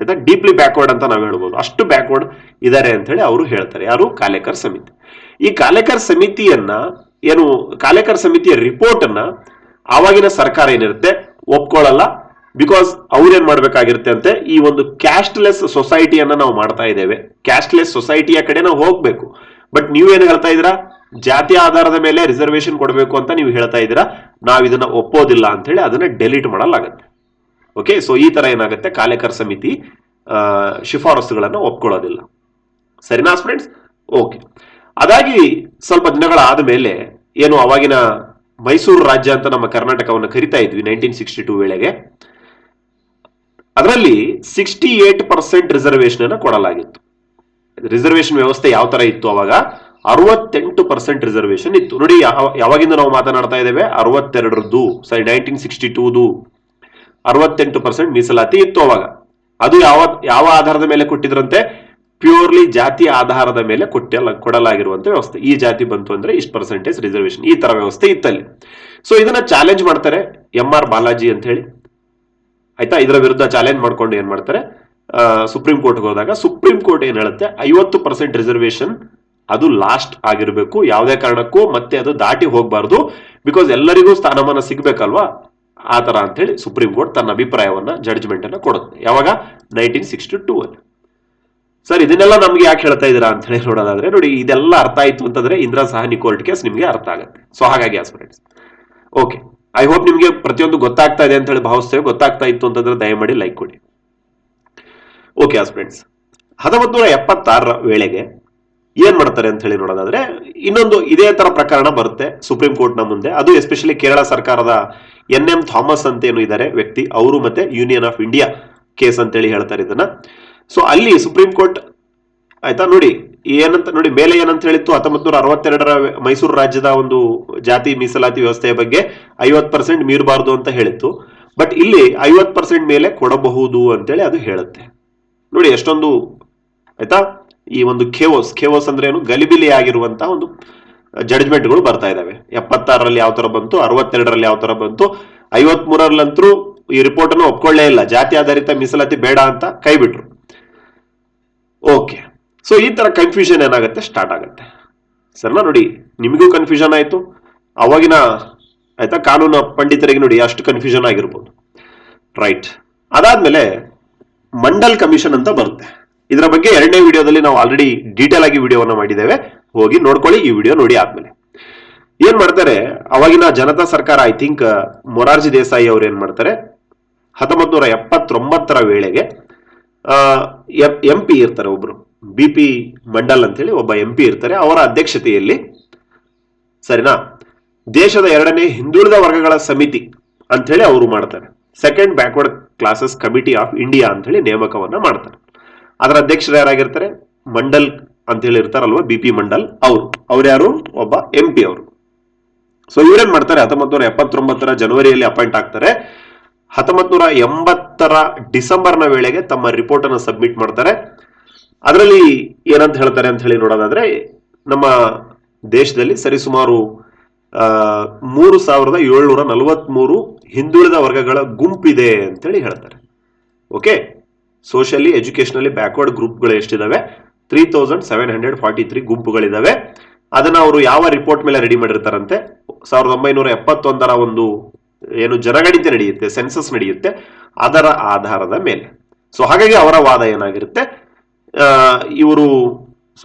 ಆಯ್ತಾ ಡೀಪ್ಲಿ ಬ್ಯಾಕ್ವರ್ಡ್ ಅಂತ ನಾವು ಹೇಳ್ಬೋದು. ಅಷ್ಟು ಬ್ಯಾಕ್ವರ್ಡ್ ಇದಾರೆ ಅಂತ ಹೇಳಿ ಅವರು ಹೇಳ್ತಾರೆ. ಯಾರು? ಕಾಲೇಕರ್ ಸಮಿತಿ. ಈ ಕಾಲೇಕರ್ ಸಮಿತಿಯನ್ನ ಏನು, ಕಾಲೇಕರ್ ಸಮಿತಿಯ ರಿಪೋರ್ಟ್ ಅನ್ನ ಆವಾಗಿನ ಸರ್ಕಾರ ಏನಿರುತ್ತೆ? ಒಪ್ಕೊಳ್ಳಲ್ಲ. ಬಿಕಾಸ್ ಅವ್ರೇನ್ ಮಾಡ್ಬೇಕಾಗಿರುತ್ತೆ ಅಂತೆ? ಈ ಒಂದು ಕ್ಯಾಸ್ಟ್ಲೆಸ್ ಸೊಸೈಟಿಯನ್ನ ನಾವು ಮಾಡ್ತಾ ಇದ್ದೇವೆ. ಕ್ಯಾಸ್ಟ್ಲೆಸ್ ಸೊಸೈಟಿಯ ಕಡೆ ನಾವು ಹೋಗ್ಬೇಕು. ಬಟ್ ನೀವೇನು ಹೇಳ್ತಾ ಇದ್ದೀರಾ? ಜಾತಿ ಆಧಾರದ ಮೇಲೆ ರಿಸರ್ವೇಶನ್ ಕೊಡಬೇಕು ಅಂತ ನೀವು ಹೇಳ್ತಾ ಇದ್ದೀರಾ ನಾವು ಇದನ್ನ ಒಪ್ಪೋದಿಲ್ಲ ಅಂತ ಹೇಳಿ ಅದನ್ನ ಡೆಲೀಟ್ ಮಾಡಲಾಗುತ್ತೆ. ಓಕೆ ಸೊ ಈ ತರ ಏನಾಗುತ್ತೆ ಕಾಲೇಕರ್ ಸಮಿತಿ ಶಿಫಾರಸುಗಳನ್ನು ಒಪ್ಕೊಳ್ಳೋದಿಲ್ಲ. ಸರಿನಾ ಫ್ರೆಂಡ್ಸ್ ಓಕೆ ಅದಾಗಿ ಸ್ವಲ್ಪ ದಿನಗಳಾದ ಮೇಲೆ ಏನು ಅವಾಗಿನ ಮೈಸೂರು ರಾಜ್ಯ ಅಂತ ನಮ್ಮ ಕರ್ನಾಟಕವನ್ನು ಕರಿತಾ ಇದ್ವಿ ನೈನ್ಟೀನ್ ಸಿಕ್ಸ್ಟಿ ಟೂ ವೇಳೆಗೆ. ಅದರಲ್ಲಿ ಸಿಕ್ಸ್ಟಿ ಏಟ್ ಪರ್ಸೆಂಟ್ ರಿಸರ್ವೇಶನ್ ಅನ್ನು ಕೊಡಲಾಗಿತ್ತು. ರಿಸರ್ವೇಶನ್ ವ್ಯವಸ್ಥೆ ಯಾವ ತರ ಇತ್ತು ಅವಾಗ? ಅರವತ್ತೆಂಟು ಪರ್ಸೆಂಟ್ ರಿಸರ್ವೇಶನ್ ಇತ್ತು. ನೋಡಿ ಯಾವಾಗಿಂದ ನಾವು ಮಾತನಾಡ್ತಾ ಇದ್ದೇವೆ? ಅರವತ್ತೆರಡರದ್ದು ಸಾರಿ ನೈನ್ಟೀನ್ ಸಿಕ್ಸ್ಟಿ ಟೂದು ಅರವತ್ತೆಂಟು ಪರ್ಸೆಂಟ್ ಮೀಸಲಾತಿ ಇತ್ತು ಅವಾಗ. ಅದು ಯಾವ ಯಾವ ಆಧಾರದ ಮೇಲೆ ಕೊಟ್ಟಿದ್ರಂತೆ? ಪ್ಯೂರ್ಲಿ ಜಾತಿ ಆಧಾರದ ಮೇಲೆ ಕೊಟ್ಟಲ್ಲ, ಕೊಡಲಾಗಿರುವಂತ ವ್ಯವಸ್ಥೆ. ಈ ಜಾತಿ ಬಂತು ಅಂದ್ರೆ ಇಷ್ಟು ಪರ್ಸೆಂಟೇಜ್ ರಿಸರ್ವೇಶನ್ ಈ ತರ ವ್ಯವಸ್ಥೆ ಇತ್ತಲ್ಲಿ. ಸೊ ಇದನ್ನ ಚಾಲೆಂಜ್ ಮಾಡ್ತಾರೆ ಎಂ ಆರ್ ಬಾಲಾಜಿ ಅಂತ ಹೇಳಿ ಆಯ್ತಾ? ಇದರ ವಿರುದ್ಧ ಚಾಲೆಂಜ್ ಮಾಡ್ಕೊಂಡು ಏನ್ ಮಾಡ್ತಾರೆ? ಸುಪ್ರೀಂ ಕೋರ್ಟ್ಗೆ ಹೋದಾಗ ಸುಪ್ರೀಂ ಕೋರ್ಟ್ ಏನ್ ಹೇಳುತ್ತೆ? ಐವತ್ತು ಪರ್ಸೆಂಟ್ ರಿಸರ್ವೇಶನ್ ಅದು ಲಾಸ್ಟ್ ಆಗಿರಬೇಕು, ಯಾವುದೇ ಕಾರಣಕ್ಕೂ ಮತ್ತೆ ಅದು ದಾಟಿ ಹೋಗಬಾರ್ದು. ಬಿಕಾಸ್ ಎಲ್ಲರಿಗೂ ಸ್ಥಾನಮಾನ ಸಿಗಬೇಕಲ್ವಾ? ಆ ಥರ ಅಂತ ಹೇಳಿ ಸುಪ್ರೀಂ ಕೋರ್ಟ್ ತನ್ನ ಅಭಿಪ್ರಾಯವನ್ನ ಜಡ್ಜ್ಮೆಂಟ್ ಅನ್ನ ಕೊಡುತ್ತೆ. ಯಾವಾಗ? ನೈನ್ಟೀನ್ ಸಿಕ್ಸ್ಟಿ ಟೂ ಅಲ್ಲಿ. ಸರ್ ಇದನ್ನೆಲ್ಲ ನಮ್ಗೆ ಯಾಕೆ ಹೇಳ್ತಾ ಇದ್ದೀರಾ ಅಂತ ಹೇಳಿ ನೋಡೋದಾದ್ರೆ, ನೋಡಿ, ಇದೆಲ್ಲ ಅರ್ಥ ಆಯ್ತು ಅಂತಂದ್ರೆ ಇಂದಿರಾ ಸಹಾನಿ ಕೋರ್ಟ್ ಕೇಸ್ ನಿಮಗೆ ಅರ್ಥ ಆಗುತ್ತೆ. ಸೊ ಹಾಗಾಗಿ ಆಸ್ಪಿರೆಂಟ್ಸ್ ಓಕೆ ಐ ಹೋಪ್ ನಿಮಗೆ ಪ್ರತಿಯೊಂದು ಗೊತ್ತಾಗ್ತಾ ಇದೆ ಅಂತ ಹೇಳಿ ಭಾವಿಸ್ತೇವೆ. ಗೊತ್ತಾಗ್ತಾ ಇತ್ತು ಅಂತಂದ್ರೆ ದಯಮಾಡಿ ಲೈಕ್ ಕೊಡಿ. ಓಕೆ ಆಸ್ಪಿರೆಂಟ್ಸ್ ಹತ್ತೊಂಬತ್ತು ನೂರ ಎಪ್ಪತ್ತಾರರ ವೇಳೆಗೆ ಏನ್ ಮಾಡ್ತಾರೆ ಅಂತ ಹೇಳಿ ನೋಡೋದಾದ್ರೆ, ಇನ್ನೊಂದು ಇದೇ ತರ ಪ್ರಕರಣ ಬರುತ್ತೆ ಸುಪ್ರೀಂ ಕೋರ್ಟ್ನ ಮುಂದೆ. ಅದು ಎಸ್ಪೆಷಲಿ ಕೇರಳ ಸರ್ಕಾರದ ಎನ್ ಎಂ ಥಾಮಸ್ ಅಂತ ಏನು ಇದ್ದಾರೆ ವ್ಯಕ್ತಿ, ಅವರು ಮತ್ತೆ ಯೂನಿಯನ್ ಆಫ್ ಇಂಡಿಯಾ ಕೇಸ್ ಅಂತ ಹೇಳಿ ಹೇಳ್ತಾರೆ ಇದನ್ನ. ಸೊ ಅಲ್ಲಿ ಸುಪ್ರೀಂ ಕೋರ್ಟ್ ಆಯ್ತಾ? ನೋಡಿ, ಏನಂತ, ನೋಡಿ, ಮೇಲೆ ಏನಂತ ಹೇಳಿತ್ತು? ಹತ್ತೊಂಬತ್ತು ನೂರ ಅರವತ್ತೆರಡರ ಮೈಸೂರು ರಾಜ್ಯದ ಒಂದು ಜಾತಿ ಮೀಸಲಾತಿ ವ್ಯವಸ್ಥೆಯ ಬಗ್ಗೆ ಐವತ್ ಪರ್ಸೆಂಟ್ ಮೀರಬಾರ್ದು ಅಂತ ಹೇಳಿತ್ತು. ಬಟ್ ಇಲ್ಲಿ ಐವತ್ ಪರ್ಸೆಂಟ್ ಮೇಲೆ ಕೊಡಬಹುದು ಅಂತೇಳಿ ಅದು ಹೇಳುತ್ತೆ. ನೋಡಿ, ಎಷ್ಟೊಂದು, ಆಯ್ತಾ? ಈ ಒಂದು ಖೇವೋಸ್ ಖೇವೋಸ್ ಅಂದ್ರೆ ಏನು? ಗಲಿಬಿಲಿ ಆಗಿರುವಂತಹ ಒಂದು ಜಡ್ಜ್ಮೆಂಟ್ಗಳು ಬರ್ತಾ ಇದಾವೆ ಎಪ್ಪತ್ತಾರರಲ್ಲಿ ಯಾವ ತರ ಬಂತು? ಅರವತ್ತೆರಡರಲ್ಲಿ ಯಾವ ತರ ಬಂತು? ಐವತ್ ಮೂರರಲ್ಲಂತರೂ ಈ ರಿಪೋರ್ಟ್ ಅನ್ನು ಒಪ್ಕೊಳ್ಳೇ ಇಲ್ಲ. ಜಾತಿ ಆಧಾರಿತ ಮೀಸಲಾತಿ ಬೇಡ ಅಂತ ಕೈ ಬಿಟ್ರು. ಓಕೆ ಸೊ ಈ ತರ ಕನ್ಫ್ಯೂಷನ್ ಏನಾಗುತ್ತೆ? ಸ್ಟಾರ್ಟ್ ಆಗುತ್ತೆ. ಸರಿನಾ, ನೋಡಿ, ನಿಮಗೂ ಕನ್ಫ್ಯೂಷನ್ ಆಯ್ತು. ಅವಾಗಿನ, ಆಯ್ತಾ, ಕಾನೂನು ಪಂಡಿತರಿಗೆ ನೋಡಿ, ಅಷ್ಟು ಕನ್ಫ್ಯೂಷನ್ ಆಗಿರ್ಬೋದು. ರೈಟ್ ಅದಾದ್ಮೇಲೆ, ಮಂಡಲ್ ಕಮಿಷನ್ ಅಂತ ಬರುತ್ತೆ. ಇದರ ಬಗ್ಗೆ ಎರಡನೇ ವಿಡಿಯೋದಲ್ಲಿ ನಾವು ಆಲ್ರೆಡಿ ಡೀಟೇಲ್ ಆಗಿ ವಿಡಿಯೋವನ್ನು ಮಾಡಿದ್ದೇವೆ. ಹೋಗಿ ನೋಡ್ಕೊಳ್ಳಿ, ಈ ವಿಡಿಯೋ ನೋಡಿ ಆದ್ಮೇಲೆ. ಏನ್ ಮಾಡ್ತಾರೆ? ಅವಾಗಿನ ಜನತಾ ಸರ್ಕಾರ ಐ ಥಿಂಕ್ ಮೊರಾರ್ಜಿ ದೇಸಾಯಿ ಅವ್ರು ಏನ್ ಮಾಡ್ತಾರೆ? ಹತ್ತೊಂಬತ್ ನೂರ ಎಪ್ಪತ್ತೊಂಬತ್ತರ ವೇಳೆಗೆ ಎಂ ಪಿ ಇರ್ತಾರೆ ಒಬ್ರು. ಬಿ ಪಿ ಮಂಡಲ್ ಅಂತೇಳಿ ಒಬ್ಬ ಎಂ ಪಿ ಇರ್ತಾರೆ. ಅವರ ಅಧ್ಯಕ್ಷತೆಯಲ್ಲಿ, ಸರಿನಾ? ದೇಶದ ಎರಡನೇ ಹಿಂದುಳಿದ ವರ್ಗಗಳ ಸಮಿತಿ ಅಂತ ಹೇಳಿ ಅವರು ಮಾಡ್ತಾರೆ. Second backward classes committee of India ಅಂತ ಹೇಳಿ ನೇಮಕವನ್ನ ಮಾಡ್ತಾರೆ. ಅದರ ಅಧ್ಯಕ್ಷರು ಯಾರಾಗಿರ್ತಾರೆ? ಮಂಡಲ್ ಅಂತ ಹೇಳಿ ಇರ್ತಾರಲ್ವಾ, ಬಿ ಪಿ ಮಂಡಲ್ ಅವರು. ಅವ್ರು ಯಾರು? ಒಬ್ಬ ಎಂ ಪಿ ಅವರು. ಸೊ ಇವ್ರೇನ್ ಮಾಡ್ತಾರೆ? ಹತ್ತೊಂಬತ್ ನೂರ ಎಪ್ಪತ್ತೊಂಬತ್ತರ ಜನವರಿಯಲ್ಲಿ ಅಪಾಯಿಂಟ್ ಆಗ್ತಾರೆ. ಹತ್ತೊಂಬತ್ ನೂರ ಎಂಬತ್ತರ ಡಿಸೆಂಬರ್ನ ವೇಳೆಗೆ ತಮ್ಮ ರಿಪೋರ್ಟ್ ಅನ್ನು ಸಬ್ಮಿಟ್ ಮಾಡ್ತಾರೆ. ಅದರಲ್ಲಿ ಏನಂತ ಹೇಳ್ತಾರೆ ಅಂತ ಹೇಳಿ ನೋಡೋದಾದ್ರೆ, ನಮ್ಮ ದೇಶದಲ್ಲಿ ಸರಿಸುಮಾರು ಮೂರು ಸಾವಿರದ ಏಳ್ನೂರ ನಲವತ್ಮೂರು ಹಿಂದುಳಿದ ವರ್ಗಗಳ ಗುಂಪಿದೆ ಅಂತೇಳಿ ಹೇಳ್ತಾರೆ. ಓಕೆ ಸೋಷಿಯಲಿ ಎಜುಕೇಶನಲಿ ಬ್ಯಾಕ್ವರ್ಡ್ ಗ್ರೂಪ್ಗಳು ಎಷ್ಟಿದಾವೆ? Three thousand seven hundred forty three ಗುಂಪುಗಳಿದಾವೆ. ಅದನ್ನ ಅವರು ಯಾವ ರಿಪೋರ್ಟ್ ಮೇಲೆ ರೆಡಿ ಮಾಡಿರ್ತಾರಂತೆ? ಸಾವಿರದ ಒಂಬೈನೂರ ಎಪ್ಪತ್ತೊಂದರ ಒಂದು, ಏನು ಜನಗಣತಿ ನಡೆಯುತ್ತೆ ಸೆನ್ಸಸ್ ನಡೆಯುತ್ತೆ, ಅದರ ಆಧಾರದ ಮೇಲೆ. ಸೊ ಹಾಗಾಗಿ ಅವರ ವಾದ ಏನಾಗಿರುತ್ತೆ? ಇವರು